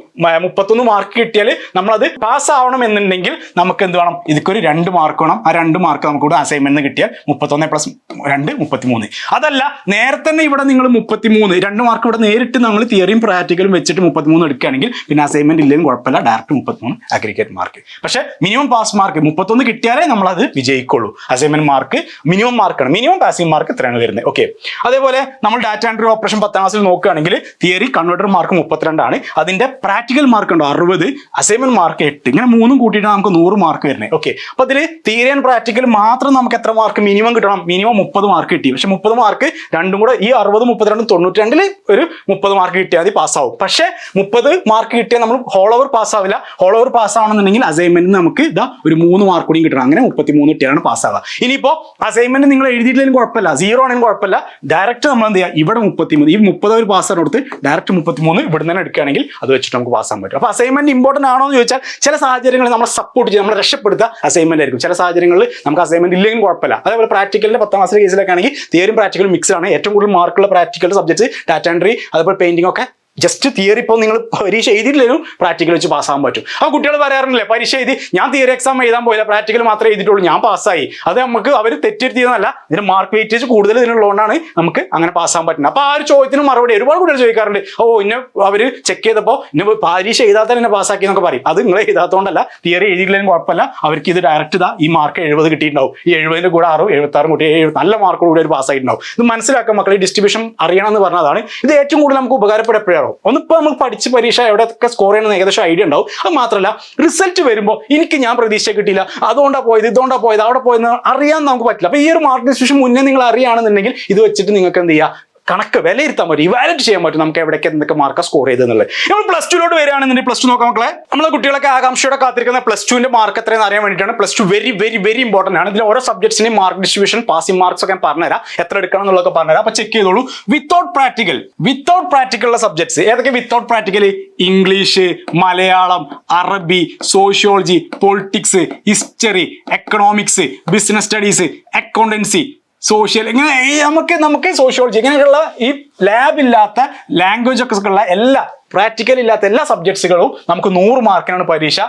മുപ്പത്തൊന്ന് മാർക്ക് കിട്ടിയാൽ നമ്മളത് പാസ് ആവണം എന്നുണ്ടെങ്കിൽ നമുക്ക് എന്ത് വേണം? ഇതൊക്കെ ഒരു രണ്ട് മാർക്ക് വേണം. ആ രണ്ട് മാർക്ക് നമുക്ക് ഇവിടെ അസൈൻമെന്റ് കിട്ടിയാൽ മുപ്പത്തൊന്ന് പ്ലസ് രണ്ട് മുപ്പത്തിമൂന്ന്. അതല്ല നേരത്തെ തന്നെ ഇവിടെ നിങ്ങൾ മുപ്പത്തിമൂന്ന് രണ്ട് മാർക്ക് ഇവിടെ നേരിട്ട് നമ്മൾ തിയറിയും പ്രാക്ടിക്കലും വെച്ചിട്ട് മുപ്പത്തിമൂന്ന് എടുക്കുകയാണെങ്കിൽ പിന്നെ അസൈൻമെന്റ് ഇല്ലെങ്കിൽ കുഴപ്പമില്ല ഡയറക്റ്റ് മുപ്പത്തിമൂന്ന് അഗ്രിഗേറ്റ് മാർക്ക് പക്ഷേ മിനിമം പാസ് മാർക്ക് മുപ്പത്തൊന്ന് കിട്ടിയാലേ നമ്മൾ അത് വിജയിക്കുള്ളൂ അസൈൻമെന്റ് മാർക്ക് മിനിമം മാർക്കാണ് മിനിമം പാസിംഗ് മാർക്ക് ഇത്രയാണ് വരുന്നത്. ഓക്കെ അതേപോലെ നമ്മൾ ഡാറ്റ എൻട്രി ഓപ്പറേഷൻ പത്താം ക്ലാസ്സിൽ നോക്കുകയാണെങ്കിൽ തിയറി കൺവേർട്ടർ മാർക്ക് മുപ്പത്തിരണ്ടാണ്. അതിന്റെ പ്രാക്ടിക്കൽ മാർക്ക് ഉണ്ടോ? അറുപത്. അസൈൻമെന്റ് മാർക്ക് എട്ട്. ഇങ്ങനെ മൂന്നും കൂട്ടിയിട്ട് നമുക്ക് നൂറ് മാർക്ക് വരുന്നത് ഓക്കെ അപ്പൊ അതിൽ തീരെ പ്രാക്ടിക്കൽ മാത്രം നമുക്ക് എത്ര മാർക്ക് മിനിമം കിട്ടണം? മിനിമം മുപ്പത് മാർക്ക് കിട്ടി. പക്ഷെ മുപ്പത് മാർക്ക് രണ്ടും കൂടെ ഈ അറുപത് മുപ്പത്തിരണ്ടും തൊണ്ണൂറ്റി രണ്ടിൽ ഒരു മുപ്പത് മാർക്ക് കിട്ടിയാൽ മതി പാസ്സാവും പക്ഷെ മുപ്പത് മാർക്ക് കിട്ടിയാൽ നമ്മൾ ഹോൾ ഓവർ പാസ്സാവില്ല ഹോൾ ഓവർ പാസ്സാവണമെന്നുണ്ടെങ്കിൽ അസൈൻമെന്റ് നമുക്ക് ഇതാ ഒരു മൂന്ന് മാർക്ക് കൂടി കിട്ടണം. അങ്ങനെ മുപ്പത്തി മൂന്ന് കിട്ടിയാണ് പാസ്സാവുക ഇനിയിപ്പോ അസൈൻമെന്റ് നിങ്ങൾ എഴുതിയിട്ടില്ലെങ്കിലും കുഴപ്പമില്ല. സീറോ ആണെങ്കിലും കുഴപ്പമില്ല. ഡയറക്റ്റ് നമ്മൾ എന്ത് ചെയ്യുക? ഇവിടെ മുപ്പത്തിമൂന്ന് ഈ മുപ്പത് ഒരു പാസ്സാണ് കൊടുത്ത് ഡയറക്റ്റ് മുപ്പത്തിമൂന്ന് ഇവിടെ തന്നെ എടുക്കുകയാണെങ്കിൽ അത് വെച്ചിട്ട് നമുക്ക് പാസ്സാൻ പറ്റും. അപ്പൊ അസൈൻമെന്റ് ഇമ്പോർട്ടന്റ് ആണോ എന്ന് ചോദിച്ചാൽ ചില സാഹചര്യങ്ങളിൽ നമ്മളെ സപ്പോർട്ട് ചെയ്ത് നമ്മളെ രക്ഷപ്പെടുത്തുക അസൈൻമെന്റ് ആയിരിക്കും. ചില സാഹചര്യങ്ങളിൽ നമുക്ക് അസൈൻമെന്റ് ഇല്ലെങ്കിലും കുഴപ്പമില്ല. അതേപോലെ പ്രാക്ടിക്കലിന്റെ പത്താം ക്ലാസ്സിലെ കേസിലൊക്കെ ആണെങ്കിൽ തിയറും പ്രാക്ടിക്കലും മിക്സ് ആണ്. ഏറ്റവും കൂടുതൽ മാർക്കുള്ള പ്രാക്ടിക്കൽ സബ്ജക്ട് ഡാറ്റ എൻട്രി അതേപോലെ പെയിന്റിംഗ് ഒക്കെ ജസ്റ്റ് തിയറി ഇപ്പോൾ നിങ്ങൾ പരീക്ഷ എഴുതിയിട്ടില്ലെങ്കിലും പ്രാക്ടിക്കൽ വെച്ച് പാസ്സാകാൻ പറ്റും. ആ കുട്ടികൾ പറയാറില്ലേ പരീക്ഷ എഴുതി ഞാൻ തിയറി എക്സാം എഴുതാൻ പോയില്ല പ്രാക്ടിക്കൽ മാത്രമേ എഴുതിയിട്ടുള്ളൂ ഞാൻ പാസ്സായി അത് നമുക്ക് അവർ തെറ്റിരുത്തിയതല്ല ഇതിന് മാർക്ക് വെയിറ്റേജ് കൂടുതൽ ഇതിനുള്ളതുകൊണ്ടാണ് നമുക്ക് അങ്ങനെ പാസ്സാകാൻ പറ്റുന്നത്. അപ്പോൾ ആ ഒരു ചോദ്യത്തിന് മറുപടി ഒരുപാട് കുട്ടികൾ ചോദിക്കാറുണ്ട് ഓ ഇന്നെ അവർ ചെക്ക് ചെയ്തപ്പോൾ ഇന്നെ പരീക്ഷ എഴുതാത്ത എന്നെ പാസ്സാക്കി എന്നൊക്കെ പറയും. അത് നിങ്ങൾ എഴുതാത്തതുകൊണ്ടല്ല തിയറി എഴുതിയില്ലെങ്കിലും കുഴപ്പമില്ല. അവർക്ക് ഇത് ഡയറക്റ്റ് ഇതാ ഈ മാർക്ക് എഴുപത് കിട്ടിയിട്ടുണ്ടാവും. ഈ എഴുപതിന് കൂടെ ആറും എഴുപത്തി ആറും കൂട്ടി നല്ല മാർക്കോട് കൂടി അവർ പാസ്സായിട്ടുണ്ടാവും ഇത് മനസ്സിലാക്കാൻ മക്കളെ ഡിസ്ട്രിബ്യൂഷൻ അറിയണം എന്ന് പറഞ്ഞതാണ്. ഇത് ഏറ്റവും കൂടുതൽ നമുക്ക് ഉപകാരപ്പെടപ്പോഴാണോ ഒന്നിപ്പോൾ നമ്മൾ പഠിച്ച് പരീക്ഷ എവിടെയൊക്കെ സ്കോർ ചെയ്യണമെന്ന് ഏകദേശം ഐഡിയ ഉണ്ടാവും. അത് മാത്രമല്ല റിസൾട്ട് വരുമ്പോൾ എനിക്ക് ഞാൻ പ്രതീക്ഷ കിട്ടിയില്ല. അതുകൊണ്ടാണ് പോയത് ഇതുകൊണ്ടാണ് പോയത് അവിടെ പോയെന്ന് അറിയാൻ നമുക്ക് പറ്റില്ല. അപ്പോൾ ഈ ഒരു മാർക്ക് ഡിസ്ട്രിബ്യൂഷൻ മുന്നേ നിങ്ങൾ അറിയുകയാണെന്നുണ്ടെങ്കിൽ ഇത് വെച്ചിട്ട് നിങ്ങൾക്ക് എന്ത് ചെയ്യുക കണക്ക് വിലയിരുത്താൻ പറ്റും. ഇവാലുവേറ്റ് ചെയ്യാൻ പറ്റും നമുക്ക് എവിടേക്ക് എന്തൊക്കെ മാർക്ക് സ്കോർ ചെയ്തെന്നുള്ളത് നമ്മൾ പ്ലസ് ടുവിലോട്ട് വരികയാണെന്നുണ്ടെങ്കിൽ പ്ലസ് ടു നോക്കാം മക്കളെ. നമ്മളെ കുട്ടികളൊക്കെ ആകാംക്ഷയോടെ കാത്തിരിക്കുന്ന പ്ലസ് ടുവിന്റെ മാർക്ക് എത്രയെന്ന് അറിയാൻ വേണ്ടിയിട്ടാണ് plus two very very very important ആണ്. ഇതിൽ ഓരോ സബ്ജക്ട്സിനെയും മാർക്ക് ഡിസ്ട്രിബ്യൂഷൻ പാസിംഗ് മാർക്സ് ഒക്കെ പറഞ്ഞുതരാം. എത്ര എടുക്കണം എന്നുള്ളതൊക്കെ പറഞ്ഞുതരാം. അപ്പൊ ചെക്ക് ചെയ്തോളൂ. വിത്തൗട്ട് പ്രാക്ടിക്കൽ വിത്തൗട്ട് പ്രാക്ടിക്കൽ ഉള്ള സബ്ജക്ട്സ് ഏതൊക്കെ വിത്തൗട്ട് പ്രാക്ടിക്കൽ ഇംഗ്ലീഷ് മലയാളം അറബി sociology politics history economics business studies accountancy social ഇങ്ങനെ നമുക്ക് നമുക്ക് സോഷ്യോളജി ഇങ്ങനെയുള്ള ഈ ലാബ് ഇല്ലാത്ത ലാംഗ്വേജ് ഒക്കെ ഉള്ള എല്ലാ പ്രാക്ടിക്കൽ ഇല്ലാത്ത എല്ലാ സബ്ജക്ട്സുകളും നമുക്ക് നൂറ് മാർക്കിനാണ് പരീക്ഷ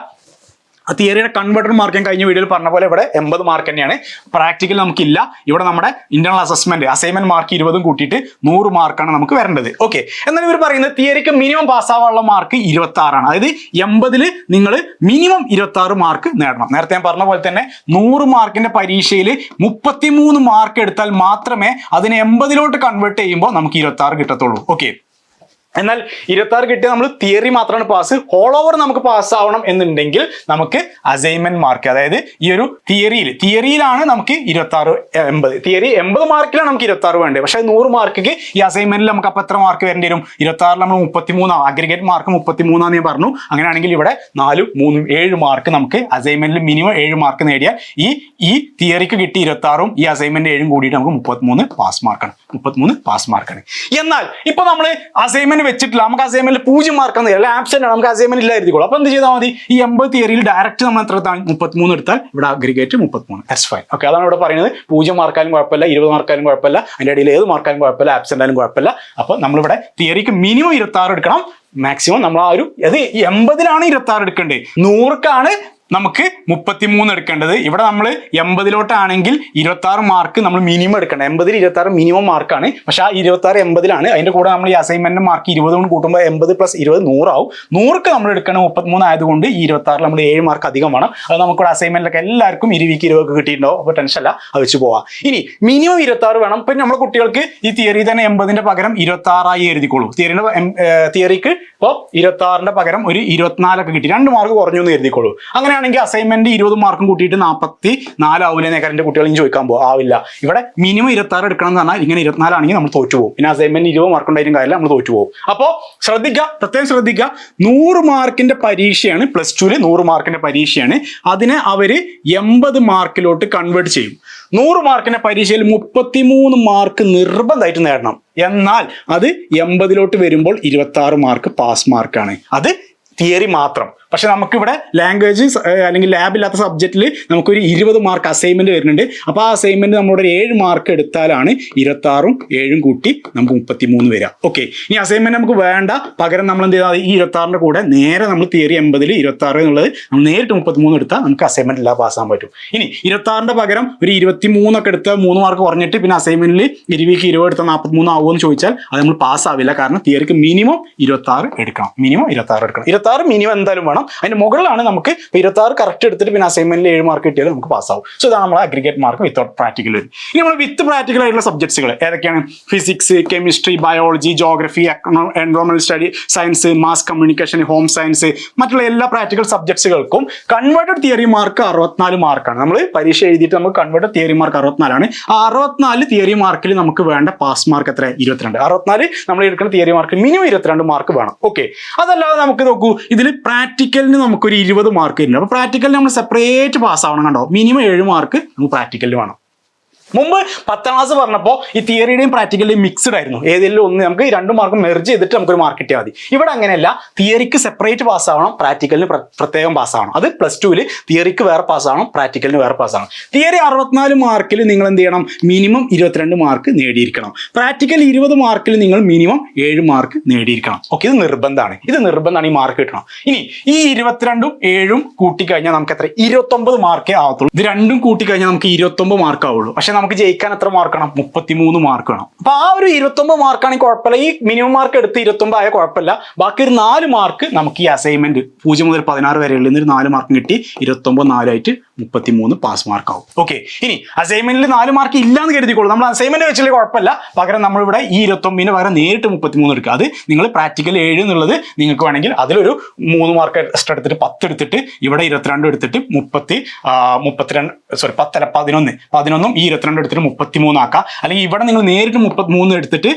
ആ തിയറിയുടെ കൺവേർട്ടർ മാർക്ക് കഴിഞ്ഞ വീഡിയോയിൽ പറഞ്ഞ പോലെ ഇവിടെ എൺപത് മാർക്ക് തന്നെയാണ്. പ്രാക്ടിക്കൽ നമുക്കില്ല. ഇവിടെ നമ്മുടെ ഇന്റർണൽ അസസ്മെന്റ് അസൈൻമെന്റ് മാർക്ക് ഇരുപതും കൂട്ടിയിട്ട് നൂറ് മാർക്കാണ് നമുക്ക് വരേണ്ടത്. ഓക്കെ എന്നാൽ ഇവർ പറയുന്നത് തിയറിക്ക് മിനിമം പാസ്സാവാനുള്ള മാർക്ക് ഇരുപത്തി ആറാണ് അതായത് എൺപതിൽ നിങ്ങൾ മിനിമം ഇരുപത്തി ആറ് മാർക്ക് നേടണം. നേരത്തെ ഞാൻ പറഞ്ഞ പോലെ തന്നെ നൂറ് മാർക്കിന്റെ പരീക്ഷയിൽ മുപ്പത്തിമൂന്ന് മാർക്ക് എടുത്താൽ മാത്രമേ അതിനെ എൺപതിലോട്ട് കൺവേർട്ട് ചെയ്യുമ്പോൾ നമുക്ക് ഇരുപത്തി ആറ് കിട്ടത്തുള്ളൂ. ഓക്കെ എന്നാൽ ഇരുപത്തി ആറ് കിട്ടിയ നമ്മൾ തിയറി മാത്രമാണ് പാസ് ഓൾ ഓവർ നമുക്ക് പാസ് ആവണം എന്നുണ്ടെങ്കിൽ നമുക്ക് അസൈൻമെന്റ് മാർക്ക് അതായത് ഈ ഒരു തിയറിയിൽ തിയറിയിലാണ് നമുക്ക് ഇരുപത്തി ആറ് എൺപത്. തിയറി എൺപത് മാർക്കിലാണ് നമുക്ക് ഇരുപത്തി ആറ് വേണ്ടത്. പക്ഷേ നൂറ് മാർക്കിക്ക് ഈ അസൈൻമെന്റിൽ നമുക്ക് അപ്പം എത്ര മാർക്ക് വരേണ്ടി വരും? ഇരുപത്തി ആറിൽ നമ്മൾ മുപ്പത്തി മൂന്നാണ് അഗ്രിഗേറ്റ് മാർക്ക് മുപ്പത്തി മൂന്നാന്ന് ഞാൻ പറഞ്ഞു. അങ്ങനെയാണെങ്കിൽ ഇവിടെ നാലും മൂന്നും ഏഴ് മാർക്ക് നമുക്ക് അസൈൻമെന്റിൽ മിനിമം ഏഴ് മാർക്ക് നേടിയാൽ ഈ ഈ തിയറിക്ക് കിട്ടി ഇരുപത്തി ആറും ഈ അസൈൻമെന്റ് ഏഴും കൂടിയിട്ട് നമുക്ക് മുപ്പത്തിമൂന്ന് പാസ് മാർക്കാണ് മുപ്പത്തിമൂന്ന് പാസ് മാർക്കാണ് എന്നാൽ ഇപ്പൊ നമ്മൾ അസൈൻമെന്റ് വെച്ചിട്ടില്ല. നമുക്ക് അസൈൻമെന്റ് പൂജ്യം മാർക്കാണ് അല്ല? ആബ്സെന്റ് ആണ്. നമുക്ക് അസൈൻമെന്റ് ഇല്ലായിരിക്കും അപ്പൊ എന്ത് ചെയ്താൽ മതി? ഈ എൺപത് തിയറിയിൽ ഡയറക്റ്റ് നമ്മൾ എത്ര എടുത്താൽ? മുപ്പത്തിമൂന്ന് എടുത്താൽ ഇവിടെ അഗ്രിഗേറ്റ് മുപ്പത്തിമൂന്ന്. ദാറ്റ്സ് ഫൈൻ ഓക്കെ അതാണ് ഇവിടെ പറയുന്നത്. പൂജ്യം മാർക്കാലും കുഴപ്പമില്ല. ഇരുപത് മാർക്കാലും കുഴപ്പമില്ല. അതിന്റെ ഇടയിൽ ഏത് മാർക്കാലും കുഴപ്പമില്ല. ആബ്സെന്റ് ആയാലും കുഴപ്പമില്ല. അപ്പൊ നമ്മളിവിടെ തിയറിക്ക് മിനിമം ഇരുപത്തി എടുക്കണം. മാക്സിമം നമ്മൾ ആ ഒരു അത് എൺപതിലാണ് ഇരുപത്തി ആറ് എടുക്കേണ്ടത്. നൂറുക്കാണ് നമുക്ക് മുപ്പത്തിമൂന്ന് എടുക്കേണ്ടത്. ഇവിടെ നമ്മൾ എൺപതിലോട്ടാണെങ്കിൽ ഇരുപത്തി ആറ് മാർക്ക് നമ്മൾ മിനിമം എടുക്കണം. എൺപതിൽ ഇരുപത്തി ആറ് മിനിമം മാർക്കാണ് പക്ഷേ ആ ഇരുപത്തി ആറ് എൺപതിലാണ്. അതിന്റെ കൂടെ നമ്മൾ ഈ അസൈൻമെന്റ് മാർക്ക് ഇരുപത് കൊണ്ട് കൂട്ടുമ്പോൾ എൺപത് പ്ലസ് ഇരുപത് നൂറാവും. നൂറുക്ക് നമ്മൾ എടുക്കണം മുപ്പത്തിമൂന്ന് ആയതുകൊണ്ട് ഈ ഇരുപത്തി ആറിൽ നമ്മൾ ഏഴ് മാർക്ക് അധികം വേണം. അത് നമുക്കിവിടെ അസൈൻമെന്റിലൊക്കെ എല്ലാവർക്കും ഇരുവിക്ക് ഇരുപത് കിട്ടിയിട്ടുണ്ടാവും അപ്പോൾ ടെൻഷൻ അല്ല അത് വെച്ച് പോവാം. ഇനി മിനിമം ഇരുപത്തി ആറ് വേണം. പിന്നെ നമ്മുടെ കുട്ടികൾക്ക് ഈ തിയറി തന്നെ എൺപതിന്റെ പകരം ഇരുപത്തി ആറായി എഴുതിക്കോളൂ തിയറിന്റെ തിയറിക്ക് ഇപ്പോൾ ഇരുപത്തി ആറിന്റെ പകരം ഒരു ഇരുപത്തിനാലൊക്കെ കിട്ടി. രണ്ട് മാർക്ക് കുറഞ്ഞു എന്ന് എഴുതിക്കോളൂ. അങ്ങനെയാണെങ്കിൽ അങ്ങനെയാണെങ്കിൽ അസൈൻമെന്റ് ഇരുപത് മാർക്കും കൂട്ടിയിട്ട് നാൽപ്പത്തി നാലാവൂലേ നേക്കാരന്റെ കുട്ടികളും ചോദിക്കാൻ പോകും ആവില്ല. ഇവിടെ മിനിമം ഇരുപത്തി ആറ് എടുക്കണം എന്ന് പറഞ്ഞാൽ ഇങ്ങനെ ഇരുപത്തിനാലാണെങ്കിൽ നമ്മൾ തോറ്റു പോകും. പിന്നെ അസൈൻമെന്റ് ഇരുപത് മാർക്ക് ഉണ്ടായിട്ടും കാര്യമില്ല നമ്മൾ തോറ്റു പോകും. അപ്പോൾ ശ്രദ്ധിക്കുക പ്രത്യേകം ശ്രദ്ധിക്കുക. നൂറ് മാർക്കിന്റെ പരീക്ഷയാണ് പ്ലസ് ടുവിൽ നൂറ് മാർക്കിന്റെ പരീക്ഷയാണ്. അതിനെ അവർ എൺപത് മാർക്കിലോട്ട് കൺവേർട്ട് ചെയ്യും. നൂറ് മാർക്കിന്റെ പരീക്ഷയിൽ മുപ്പത്തിമൂന്ന് മാർക്ക് നിർബന്ധമായിട്ട് നേടണം. എന്നാൽ അത് എൺപതിലോട്ട് വരുമ്പോൾ ഇരുപത്തി മാർക്ക് പാസ് മാർക്കാണ് അത് തിയറി മാത്രം. പക്ഷെ നമുക്കിവിടെ ലാംഗ്വേജ് അല്ലെങ്കിൽ ലാബില്ലാത്ത സബ്ജക്റ്റിൽ നമുക്കൊരു ഇരുപത് മാർക്ക് അസൈൻമെന്റ് വരുന്നുണ്ട്. അപ്പോൾ ആ അസൈൻമെന്റ് നമ്മളൊരു ഏഴ് മാർക്ക് എടുത്താലാണ് ഇരുപത്തി ആറും ഏഴും കൂട്ടി നമുക്ക് മുപ്പത്തി മൂന്ന് വരിക. ഓക്കെ ഇനി അസൈൻമെന്റ് നമുക്ക് വേണ്ട. പകരം നമ്മൾ എന്ത് ചെയ്താൽ ഈ ഇരുപത്തി ആറിന്റെ കൂടെ നേരെ നമ്മൾ തിയറി എൺപതിൽ ഇരുപത്തി ആറ് എന്നുള്ളത് നമ്മൾ നേരിട്ട് മുപ്പത്തി മൂന്ന് എടുത്താൽ നമുക്ക് അസൈൻമെന്റ് എല്ലാം പാസ്സാൻ പറ്റും. ഇനി ഇരുപത്തി ആറിന്റെ പകരം ഒരു ഇരുപത്തി മൂന്നൊക്കെ എടുത്ത് മൂന്ന് മാർക്ക് കുറഞ്ഞിട്ട് പിന്നെ അസൈൻമെന്റിൽ ഇരുവിക്ക് ഇരുപത് എടുത്താൽ നാൽപ്പത്തി മൂന്ന് ആവുമോ എന്ന് ചോദിച്ചാൽ അത് നമ്മൾ പാസ്സാവില്ല കാരണം തിയറിക്ക് മിനിമം ഇരുപത്തി ആറ് എടുക്കണം. മിനിമം ഇരുപത്തി ആറ് എടുക്കണം. ഇരുപത്തി ആറ് മിനിമം എന്തായാലും വേണം. അതിന്റെ മുകളിലാണ് നമുക്ക് ഇരുപത്തി ആറ് കറക്റ്റ് എടുത്തിട്ട് പിന്നെ അസൈൻമെന്റിൽ ഏഴ് മാർക്ക് കിട്ടിയാൽ നമുക്ക് പാസ്സാവും സോ ഇതാണ് നമ്മൾ അഗ്രിഗേറ്റ് മാർക്ക് വിത്തൗട്ട് പ്രാക്ടിക്കൽ വരും ഇനി നമ്മൾ വിത്ത് പ്രാക്ടിക്കൽ ആയിട്ടുള്ള സബ്ജക്ട്സുകൾ ഏതൊക്കെയാണ്? Physics chemistry biology geography എൻവയോൺമെന്റൽ study science mass communication home science മറ്റുള്ള എല്ലാ പ്രാക്ടിക്കൽ സബ്ജക്ട്സുകൾക്കും കൺവേർട്ടഡ് തിയറി മാർക്ക് അറുപത്തിനാല് മാർക്കാണ് നമ്മൾ പരീക്ഷ എഴുതിയിട്ട് നമുക്ക് കൺവേർട്ടഡ് തിയറി മാർക്ക് അറുപത്തിനാലാണ്. ആ അറുപത്തിനാല് തിയറി മാർക്കിൽ നമുക്ക് വേണ്ട പാസ് മാർക്ക് എത്ര ഇരുപത്തിരണ്ട്. അറുപത്തിനാല് നമ്മൾ എടുക്കുന്ന തിയറി മാർക്ക് മിനിമം ഇരുപത്തിരണ്ട് മാർക്ക് വേണം. ഓക്കെ അതല്ലാതെ നമുക്ക് നോക്കൂ ഇതിൽ പ്രാക്ടിക്കലിന് നമുക്കൊരു ഇരുപത് മാർക്ക് വരുന്നുണ്ട്. അപ്പോൾ പ്രാക്ടിക്കലിന് നമ്മൾ സെപ്പറേറ്റ് പാസ് ആവണം കണ്ടോ? മിനിമം ഏഴ് മാർക്ക് നമുക്ക് പ്രാക്ടിക്കലിൽ വേണം. മുമ്പ് പത്താം ക്ലാസ് പറഞ്ഞപ്പോൾ ഈ തിയറിയുടെയും പ്രാക്ടിക്കലിന്റെയും മിക്സ്ഡ് ആയിരുന്നു. ഏതെങ്കിലും ഒന്ന് നമുക്ക് രണ്ടും മാർക്കും മെർജ് ചെയ്തിട്ട് നമുക്കൊരു മാർക്ക് കിട്ടിയാൽ മതി. ഇവിടെ അങ്ങനെയല്ല തിയറിക്ക് സെപ്പറേറ്റ് പാസ് ആവണം പ്രാക്ടിക്കലിന് പ്രത്യേകം പാസ് ആവണം. അത് പ്ലസ് ടുവിൽ തിയറിക്ക് വേറെ പാസ് ആവണം പ്രാക്ടിക്കലിന് വേറെ പാസ് ആവണം. തിയറി അറുപത്തിനാല് മാർക്കിൽ നിങ്ങൾ എന്ത് ചെയ്യണം? മിനിമം ഇരുപത്തിരണ്ട് മാർക്ക് നേടിയിരിക്കണം. പ്രാക്ടിക്കൽ ഇരുപത് മാർക്കിൽ നിങ്ങൾ മിനിമം ഏഴ് മാർക്ക് നേടിയിരിക്കണം. ഓക്കെ ഇത് നിർബന്ധമാണ്. ഇത് നിർബന്ധമാണ് ഈ മാർക്ക് കിട്ടണം. ഇനി ഈ ഇരുപത്തിരണ്ടും ഏഴും കൂട്ടിക്കഴിഞ്ഞാൽ നമുക്ക് എത്ര? ഇരുപത്തൊമ്പത് മാർക്കേ ആവത്തുള്ളൂ. ഇത് രണ്ടും കൂട്ടിക്കഴിഞ്ഞാൽ നമുക്ക് ഇരുപത്തൊമ്പത് മാർക്ക് ആവുള്ളൂ. പക്ഷെ നമുക്ക് ജയിക്കാൻ എത്ര മാർക്ക് വേണം? മുപ്പത്തിമൂന്ന് മാർക്ക് വേണം. അപ്പൊ ആ ഒരു ഇരുപത്തൊമ്പത് മാർക്കാണെങ്കിൽ കുഴപ്പമില്ല. ഈ മിനിമം മാർക്ക് എടുത്ത് ഇരുപത്തൊമ്പത് ആയ കുഴപ്പമില്ല. ബാക്കി ഒരു നാല് മാർക്ക് നമുക്ക് ഈ അസൈൻമെന്റ് പൂജ്യം മുതൽ പതിനാറ് വരെയുള്ള ഒരു നാല് മാർക്ക് കിട്ടി. ഇരുപത്തൊമ്പത് നാലായിട്ട് മുപ്പത്തിമൂന്ന് പാസ് മാർക്ക് ആവും. ഓക്കെ ഇനി അസൈൻമെന്റിൽ നാല് മാർക്ക് ഇല്ലാന്ന് കരുതിക്കോളൂ. നമ്മൾ അസൈൻമെന്റ് വെച്ചില്ലേ കുഴപ്പമില്ല. പകരം നമ്മളിവിടെ ഈ ഇരുപത്തൊമ്പതിന് പകരം നേരിട്ട് മുപ്പത്തിമൂന്ന് എടുക്കുക. അത് നിങ്ങൾ പ്രാക്ടിക്കൽ ഏഴ് എന്നുള്ളത് നിങ്ങൾക്ക് വേണമെങ്കിൽ അതിലൊരു മൂന്ന് മാർക്ക് എക്സ്ട്രാ എടുത്തിട്ട് പത്ത് എടുത്തിട്ട് ഇവിടെ ഇരുപത്തിരണ്ട് എടുത്തിട്ട് മുപ്പത്തി മുപ്പത്തിരണ്ട് സോറി പത്തല്ല പതിനൊന്ന്. പതിനൊന്നും ഈ ഇരുപത്തിരണ്ട് എടുത്തിട്ട് മുപ്പത്തിമൂന്ന് ആക്കാം അല്ലെങ്കിൽ ഇവിടെ നിങ്ങൾ നേരിട്ട് മുപ്പത്തിമൂന്ന് എടുത്തിട്ട്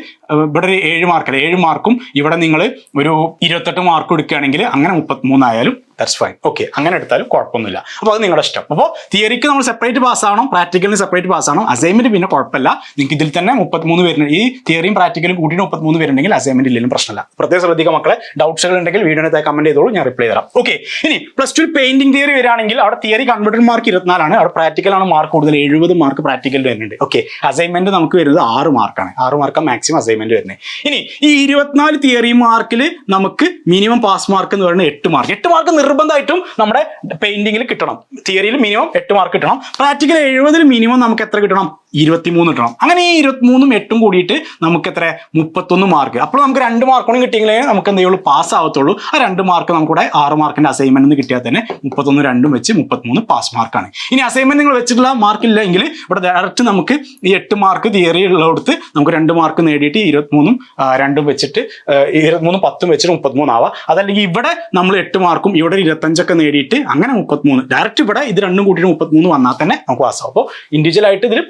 ഇവിടെ ഒരു ഏഴ് മാർക്ക് ഏഴ് മാർക്കും ഇവിടെ നിങ്ങൾ ഒരു ഇരുപത്തെട്ട് മാർക്ക് എടുക്കുകയാണെങ്കിൽ അങ്ങനെ മുപ്പത്തിമൂന്ന് ആയാലും ദാറ്റ്സ് ഫൈൻ ഓക്കെ അങ്ങനെ എടുത്താലും കുഴപ്പമൊന്നുമില്ല. അപ്പോൾ അത് നിങ്ങളുടെ ഇഷ്ടം. അപ്പോൾ തിയറിക്ക് നമ്മൾ സെപ്പറേറ്റ് പാസ് ആവണം പ്രാക്ടിക്കലിന് സെപ്പറേറ്റ് പാസ് ആവണം അസൈൻമെന്റ് പിന്നെ കുഴപ്പമില്ല. നിങ്ങൾക്ക് ഇതിൽ തന്നെ മുപ്പത്തിമൂന്ന് വരുന്നുണ്ട് ഈ തിയറിയും പ്രാക്ടിക്കലും കൂട്ടിയിട്ട് മുപ്പത്തിമൂന്ന് പേരുണ്ടെങ്കിൽ അസൈൻമെന്റ് ഇല്ലെങ്കിലും പ്രശ്നമില്ല. പ്രത്യേകം ശ്രദ്ധിക്കുക മക്കളെ. ഡൗട്ട്സുകൾ ഉണ്ടെങ്കിൽ വീഡിയോനെ കമന്റ് ചെയ്തോളൂ. ഞാൻ റിപ്ലൈ തരാം. ഓക്കെ ഇനി പ്ലസ് ടു പെയിന്റിംഗ് തിയറി വരികയാണെങ്കിൽ അവിടെ തിയറി കൺവേർട്ടഡ് മാർക്ക് ഇരുപത്തിനാലാണ്. അവിടെ പ്രാക്ടിക്കലാണ് മാർക്ക് കൂടുതൽ. എഴുപത് മാർക്ക് പ്രാക്ടിക്കൽ വരുന്നുണ്ട്. ഓക്കെ അസൈൻമെന്റ് നമുക്ക് വരുന്നത് ആറ് മാർക്കാണ് ആറ് മാർക്ക് മാക്സിമം അസൈൻമെന്റ് വരുന്നത്. ഇനി ഈ ഇരുപത്തിനാല് തിയറി മാർക്കിൽ നമുക്ക് മിനിമം പാസ് മാർക്ക് എന്ന് പറയുന്നത് എട്ട് മാർക്ക് എട്ട് മാർക്ക് നിർബന്ധമായിട്ടും നമ്മുടെ പെയിന്റിങ്ങിൽ കിട്ടണം. തിയറിയിൽ മിനിമം എട്ട് മാർക്ക് കിട്ടണം. പ്രാക്ടിക്കൽ എഴുപതിൽ മിനിമം നമുക്ക് എത്ര കിട്ടണം? ഇരുപത്തിമൂന്ന് കിട്ടണം. അങ്ങനെ ഈ ഇരുപത്തിമൂന്നും എട്ടും കൂടിയിട്ട് നമുക്ക് എത്ര മുപ്പത്തൊന്ന് മാർക്ക് അപ്പോൾ നമുക്ക് രണ്ട് മാർക്കോളം കിട്ടിയെങ്കിലേ നമുക്ക് എന്തെങ്കിലും പാസ് ആവത്തുള്ളൂ. ആ രണ്ട് മാർക്ക് നമുക്കിവിടെ ആറ് മാർക്കിന്റെ അസൈൻമെന്റ് എന്ന് കിട്ടിയാൽ തന്നെ മുപ്പത്തൊന്ന് രണ്ടും വെച്ച് മുപ്പത്തിമൂന്ന് പാസ് മാർക്കാണ് ഇനി അസൈൻമെന്റ് നിങ്ങൾ വെച്ചിട്ടുള്ള മാർക്ക് ഇല്ലെങ്കിൽ ഇവിടെ ഡയറക്റ്റ് നമുക്ക് ഈ എട്ട് മാർക്ക് തിയറി ഉള്ളടത്ത് നമുക്ക് രണ്ട് മാർക്ക് നേടിയിട്ട് ഇരുപത്തിമൂന്നും രണ്ടും വെച്ചിട്ട് ഇരുപത്തിമൂന്നും പത്തും വെച്ചിട്ട് മുപ്പത്തിമൂന്ന് ആവാം. അതല്ലെങ്കിൽ ഇവിടെ നമ്മൾ എട്ട് മാർക്കും ഇവിടെ ഇരുപത്തഞ്ചൊക്കെ നേടിയിട്ട് അങ്ങനെ മുപ്പത്തിമൂന്ന്. ഡയറക്റ്റ് ഇവിടെ ഇത് രണ്ടും കൂട്ടിയിട്ട് മുപ്പത്തിമൂന്ന് വന്നാൽ തന്നെ നമുക്ക് പാസ്സാവും അപ്പോൾ ഇൻഡിവിജ്വൽ ആയിട്ട് ഇതിൽ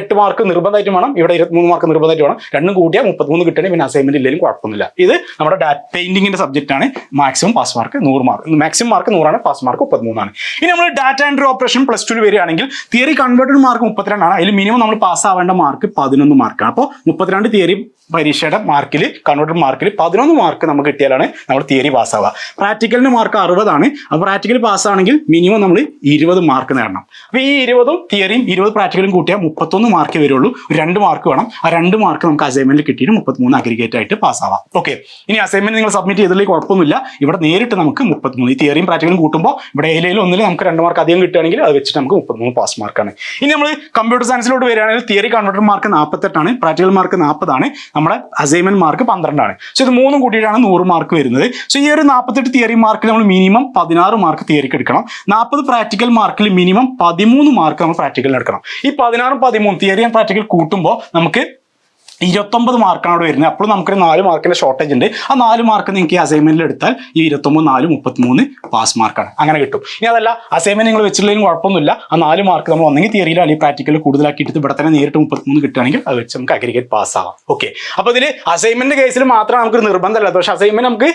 എട്ട് മാർക്ക് നിർബന്ധമായിട്ട് വേണം. ഇവിടെ ഇരുപത്തിമൂന്ന് മാർക്ക് നിർബന്ധമായിട്ട് വേണം. രണ്ടും കൂട്ടിയാൽ മുപ്പത്തിമൂന്ന് കിട്ടണേ. പിന്നെ അസൈൻമെന്റ് ഇല്ലെങ്കിലും കുഴപ്പമൊന്നുമില്ല. ഇത് നമ്മുടെ പെയിന്റിങ്ങിന്റെ സബ്ജക്റ്റ് ആണ്. മാക്സിമം പാസ് മാർക്ക് നൂറ് മാർക്ക് മാക്സിമം മാർക്ക് നൂറാണ് പാസ് മാർക്ക് മുപ്പത്തിമൂന്നാണ്. ഇനി നമ്മൾ data entry operation plus two വരികയാണെങ്കിൽ തിയറി കൺവേർട്ടഡ് മാർക്ക് മുപ്പത്തിരണ്ടാണ്. അതിൽ മിനിമം നമ്മൾ പാസ് ആവേണ്ട മാർക്ക് പതിനൊന്ന് മാർക്കാണ് അപ്പോൾ മുപ്പത്തിരണ്ട് തിയറി പരീക്ഷയുടെ മാർക്കിൽ കൺവേർട്ടർ മാർക്കിൽ പതിനൊന്ന് മാർക്ക് നമുക്ക് കിട്ടിയാലാണ് നമ്മൾ തിയറി പാസ്സാവുക പ്രാക്ടിക്കലിന് മാർക്ക് അറുപതാണ്. അപ്പോൾ പ്രാക്ടിക്കൽ പാസ്സാണെങ്കിൽ മിനിമം നമ്മൾ ഇരുപത് മാർക്ക് നേടണം. അപ്പോൾ ഈ ഇരുപതും തിയറിയും ഇരുപത് പ്രാക്ടിക്കലും കൂട്ടിയാൽ മുപ്പത്തൊന്ന് മാർക്ക് വരുള്ളൂ. രണ്ട് മാർക്ക് വേണം. ആ രണ്ട് മാർക്ക് നമുക്ക് അസൈൻമെന്റിൽ കിട്ടിയിട്ട് മുപ്പത്തിമൂന്ന് അഗ്രിഗേറ്റ് ആയിട്ട് പാസ്സാവാം ഓക്കെ ഇനി അസൈൻമെന്റ് നിങ്ങൾ സബ്മിറ്റ് ചെയ്തതിൽ കുഴപ്പമൊന്നുമില്ല. ഇവിടെ നേരിട്ട് നമുക്ക് മുപ്പത്തിമൂന്ന് ഈ തിയറിയും പ്രാക്ടിക്കലും കൂട്ടുമ്പോൾ ഇവിടെ ഏലയിലും ഒന്നിൽ നമുക്ക് രണ്ട് മാർക്ക് അധികം കിട്ടുകയാണെങ്കിൽ അത് വെച്ചിട്ട് നമുക്ക് മുപ്പത്തിമൂന്ന് പാസ് മാർക്കാണ് ഇനി നമ്മൾ കമ്പ്യൂട്ടർ സയൻസിലോട്ട് വരികയാണെങ്കിൽ തിയറി കൺവേർട്ടർ മാർക്ക് നാൽപ്പത്തെട്ടാണ് പ്രാക്ടിക്കൽ മാർക്ക് നാൽപ്പതാണ് നമ്മുടെ അസൈൻമെന്റ് മാർക്ക് പന്ത്രണ്ടാണ്. സോ ഇത് മൂന്നും കൂട്ടിയിട്ടാണ് നൂറ് മാർക്ക് വരുന്നത്. സോ ഈ ഒരു നാൽപ്പത്തെട്ട് തിയറി മാർക്കിൽ നമ്മൾ മിനിമം പതിനാറ് മാർക്ക് തിയറിക്ക് എടുക്കണം. നാൽപ്പത് പ്രാക്ടിക്കൽ മാർക്കിൽ മിനിമം പതിമൂന്ന് മാർക്ക് നമ്മൾ പ്രാക്ടിക്കലിന് എടുക്കണം. ഈ പതിനാറും പതിമൂന്ന് തിയറി ആൻഡ് പ്രാക്ടിക്കൽ കൂട്ടുമ്പോൾ നമുക്ക് ഇരുപത്തൊമ്പത് മാർക്കാണ് അവിടെ വരുന്നത്. അപ്പോൾ നമുക്കൊരു നാല് മാർക്കിന്റെ ഷോർട്ടേജ് ഉണ്ട്. ആ നാല് മാർക്ക് നിങ്ങൾക്ക് ഈ അസൈൻമെന്റിൽ എടുത്താൽ ഈ ഇരുപത്തൊമ്പത് നാല് മുപ്പത്തിമൂന്ന് പാസ് മാർക്കാണ് അങ്ങനെ കിട്ടും. ഇനി അതല്ല അസൈൻമെന്റ് നിങ്ങൾ വെച്ചിട്ടുള്ളതിലും കുഴപ്പമൊന്നുമില്ല. ആ നാല് മാർക്ക് നമ്മൾ ഒന്നെങ്കിൽ തിയറിയിൽ അല്ലെങ്കിൽ പ്രാക്ടിക്കൽ കൂടുതലാക്കി എടുത്ത് ഇവിടെ തന്നെ നേരിട്ട് മുപ്പത്തിമൂന്ന് കിട്ടുകയാണെങ്കിൽ അത് വെച്ച് നമുക്ക് അഗ്രിഗേറ്റ് പാസ് ആവാം. ഓക്കെ അപ്പോൾ ഇതിൽ അസൈൻമെന്റ് കേസിൽ മാത്രം നമുക്ക് നിർബന്ധമല്ല പക്ഷേ അസൈൻമെന്റ് നമുക്ക്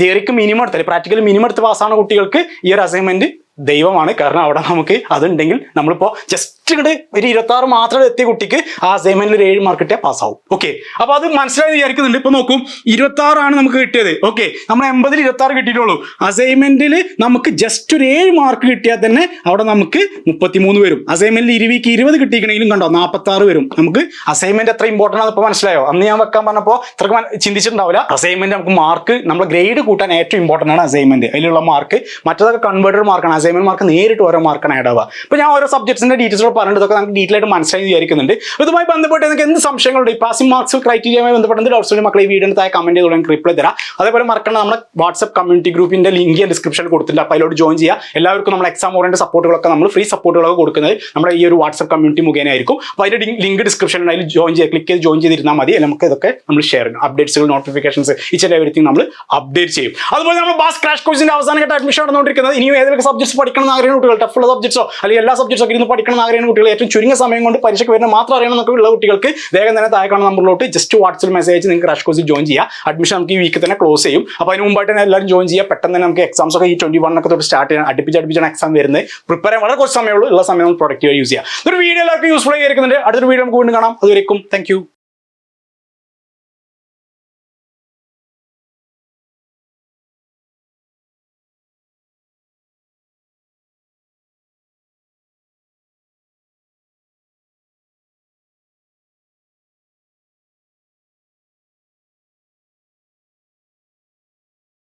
തിയറിക്ക് മിനിമം എടുത്താൽ പ്രാക്ടിക്കൽ മിനിമം എടുത്ത് പാസ്സാണ് കുട്ടികൾക്ക് ഈ ഒരു അസൈൻമെന്റ് ദൈവമാണ്. കാരണം അവിടെ നമുക്ക് അതുണ്ടെങ്കിൽ നമ്മളിപ്പോൾ ജസ്റ്റ് ഇങ്ങോട്ട് ഒരു ഇരുപത്തി ആറ് മാത്രം എത്തിയ കുട്ടിക്ക് ആ അസൈൻമെന്റിൽ ഒരു ഏഴ് മാർക്ക് കിട്ടിയാൽ പാസ്സാവും ഓക്കെ അപ്പൊ അത് മനസ്സിലായി വിചാരിക്കുന്നുണ്ട്. ഇപ്പൊ നോക്കും ഇരുപത്തി ആറാണ് നമുക്ക് കിട്ടിയത്. ഓക്കെ നമ്മൾ എൺപതിൽ ഇരുപത്തി ആറ് കിട്ടിയിട്ടുള്ളൂ അസൈൻമെന്റിൽ നമുക്ക് ജസ്റ്റ് ഒരു ഏഴ് മാർക്ക് കിട്ടിയാൽ തന്നെ അവിടെ നമുക്ക് മുപ്പത്തിമൂന്ന് വരും. അസൈൻമെന്റിൽ ഇരുവിക്ക് ഇരുപത് കിട്ടിക്കണമെങ്കിലും കണ്ടോ നാൽപ്പത്തി ആറ് വരും. നമുക്ക് അസൈൻമെന്റ് എത്ര ഇമ്പോർട്ടന്റ് ആണ് ഇപ്പോൾ മനസ്സിലായോ? അന്ന് ഞാൻ വെക്കാൻ പറഞ്ഞപ്പോൾ ഇത്രക്ക് ചിന്തിച്ചിട്ടുണ്ടാവില്ല. അസൈൻമെന്റ് നമുക്ക് മാർക്ക് നമ്മുടെ ഗ്രേഡ് കൂട്ടാൻ ഏറ്റവും ഇമ്പോർട്ടന്റ് ആണ് അസൈൻമെന്റ് അതിലുള്ള മാർക്ക് മറ്റേതൊക്കെ കൺവേർട്ടഡ് മാർക്കാണ് അസൈൻമെന്റ് മാർക്ക് നേരിട്ട് ഓരോ മാർക്കാണ് ആഡ് ആവുക. അപ്പോൾ ഞാൻ ഓരോ സബ്ജക്ട്സിന്റെ ഡീറ്റെയിൽസ് പറഞ്ഞിട്ടൊക്കെ നമുക്ക് ഡീറ്റെയിൽ ആയിട്ട് മനസ്സിലായി വിചാരിക്കുന്നുണ്ട്. ഇതുമായി ബന്ധപ്പെട്ട് നിങ്ങൾക്ക് എന്ത് സംശയങ്ങളുണ്ട്? ഈ പാസിംഗ് മാർക്സ് ക്രൈറ്റീരിയയുമായി ബന്ധപ്പെട്ട് എന്ത് ഡൗട്ട്സ് ഉണ്ടെങ്കിൽ മക്കളെ? ഈ വീഡിയോ താഴെ കമന്റ് ചെയ്തോളാം റിപ്ലൈ തരാം. അതേപോലെ മറക്കണം നമ്മുടെ വാട്സ്ആപ്പ് കമ്മ്യൂണിറ്റി ഗ്രൂപ്പിന്റെ ലിങ്ക് ഞാൻ ഡിസ്ക്രിപ്ഷനിൽ കൊടുത്തിട്ടുണ്ട്. അപ്പോൾ അതിലോട്ട് ജോയിൻ ചെയ്യുക. എല്ലാവർക്കും നമ്മൾ എക്സാം ഓറിയന്റ് സപ്പോർട്ടുകളൊക്കെ നമ്മൾ ഫ്രീ സപ്പോർട്ടുകളൊക്കെ കൊടുക്കുന്നത് നമ്മുടെ ഈ ഒരു വാട്സ്ആപ്പ് കമ്മ്യൂണിറ്റി മുഖേന ആയിരിക്കും. അപ്പോൾ അതിന്റെ ലിങ്ക് ഡിസ്ക്രിപ്ഷനിൽ അതിൽ ജോയിൻ ചെയ്യുക. ക്ലിക്ക് ചെയ്ത് ജോയിൻ ചെയ്തിരുന്നാൽ മതി. നമുക്ക് ഇതൊക്കെ നമ്മൾ ഷെയർ ചെയ്യും അപ്ഡേറ്റ്സുകൾ നോട്ടിഫിക്കേഷൻസ് ചില എവരിത്തിങ് നമ്മൾ അപ്ഡേറ്റ് ചെയ്യും. അതുപോലെ നമ്മൾ ബാസ് ക്രാഷ് കോഴ്സിന്റെ അവസാന അഡ്മിഷൻ നടന്നുകൊണ്ടിരിക്കുന്നത്. ഇനിയും ഏതൊക്കെ സബ്ജക്ട്സ് പഠിക്കണം എന്ന് ആഗ്രഹം കുട്ടികൾ ടഫുള്ള സബ്ജക്ട്സോ അല്ലെങ്കിൽ എല്ലാ സബ്ജക്ട്സോ ഇരുന്ന് പഠിക്കണം എന്ന് ആഗ്രഹം കുട്ടികൾ ഏറ്റവും ചുരുങ്ങിയ സമയം കൊണ്ട് പരീക്ഷയ്ക്ക് വരുന്ന മാത്രം അറിയണം എന്നൊക്കെ ഉള്ള കുട്ടികൾക്ക് വേഗം തന്നെ താഴെ കാണുന്ന നമ്പറിലോട്ട് ജസ്റ്റ് വാട്സ്ആപ്പ് മെസ്സേജ് നിങ്ങൾക്ക് ക്രാഷ് കോഴ്സിൽ ജോയിൻ ചെയ്യുക അഡ്മിഷൻ നമുക്ക് ഈ വീക്ക് തന്നെ ക്ലോസ് ചെയ്യും. അപ്പോൾ അതിന് മുമ്പായിട്ട് തന്നെ എല്ലാവരും ജോയിൻ ചെയ്യുക. പെട്ടെന്ന് തന്നെ നമുക്ക് എക്സാംസ് ഒക്കെ ഈ ട്വന്റി വൺ ഒക്കെ തൊട്ട് സ്റ്റാർട്ട് ചെയ്യാൻ അടുപ്പിച്ച് അടുപ്പിച്ചാണ് എക്സാം വരുന്നത്. പ്രിപ്പയർ ചെയ്യാൻ വളരെ കുറച്ച് സമയമുള്ളൂ. ഉള്ള സമയം നമ്മൾ പ്രൊഡക്റ്റീവ് യൂസ് ചെയ്യുക ഒരു വീഡിയോ എല്ലാവർക്കും യൂസ്ഫുൾ ആയിരിക്കുന്നുണ്ട്. അടുത്തൊരു വീഡിയോ നമുക്ക് വീണ്ടും കാണാം. അതുവരെയും താങ്ക്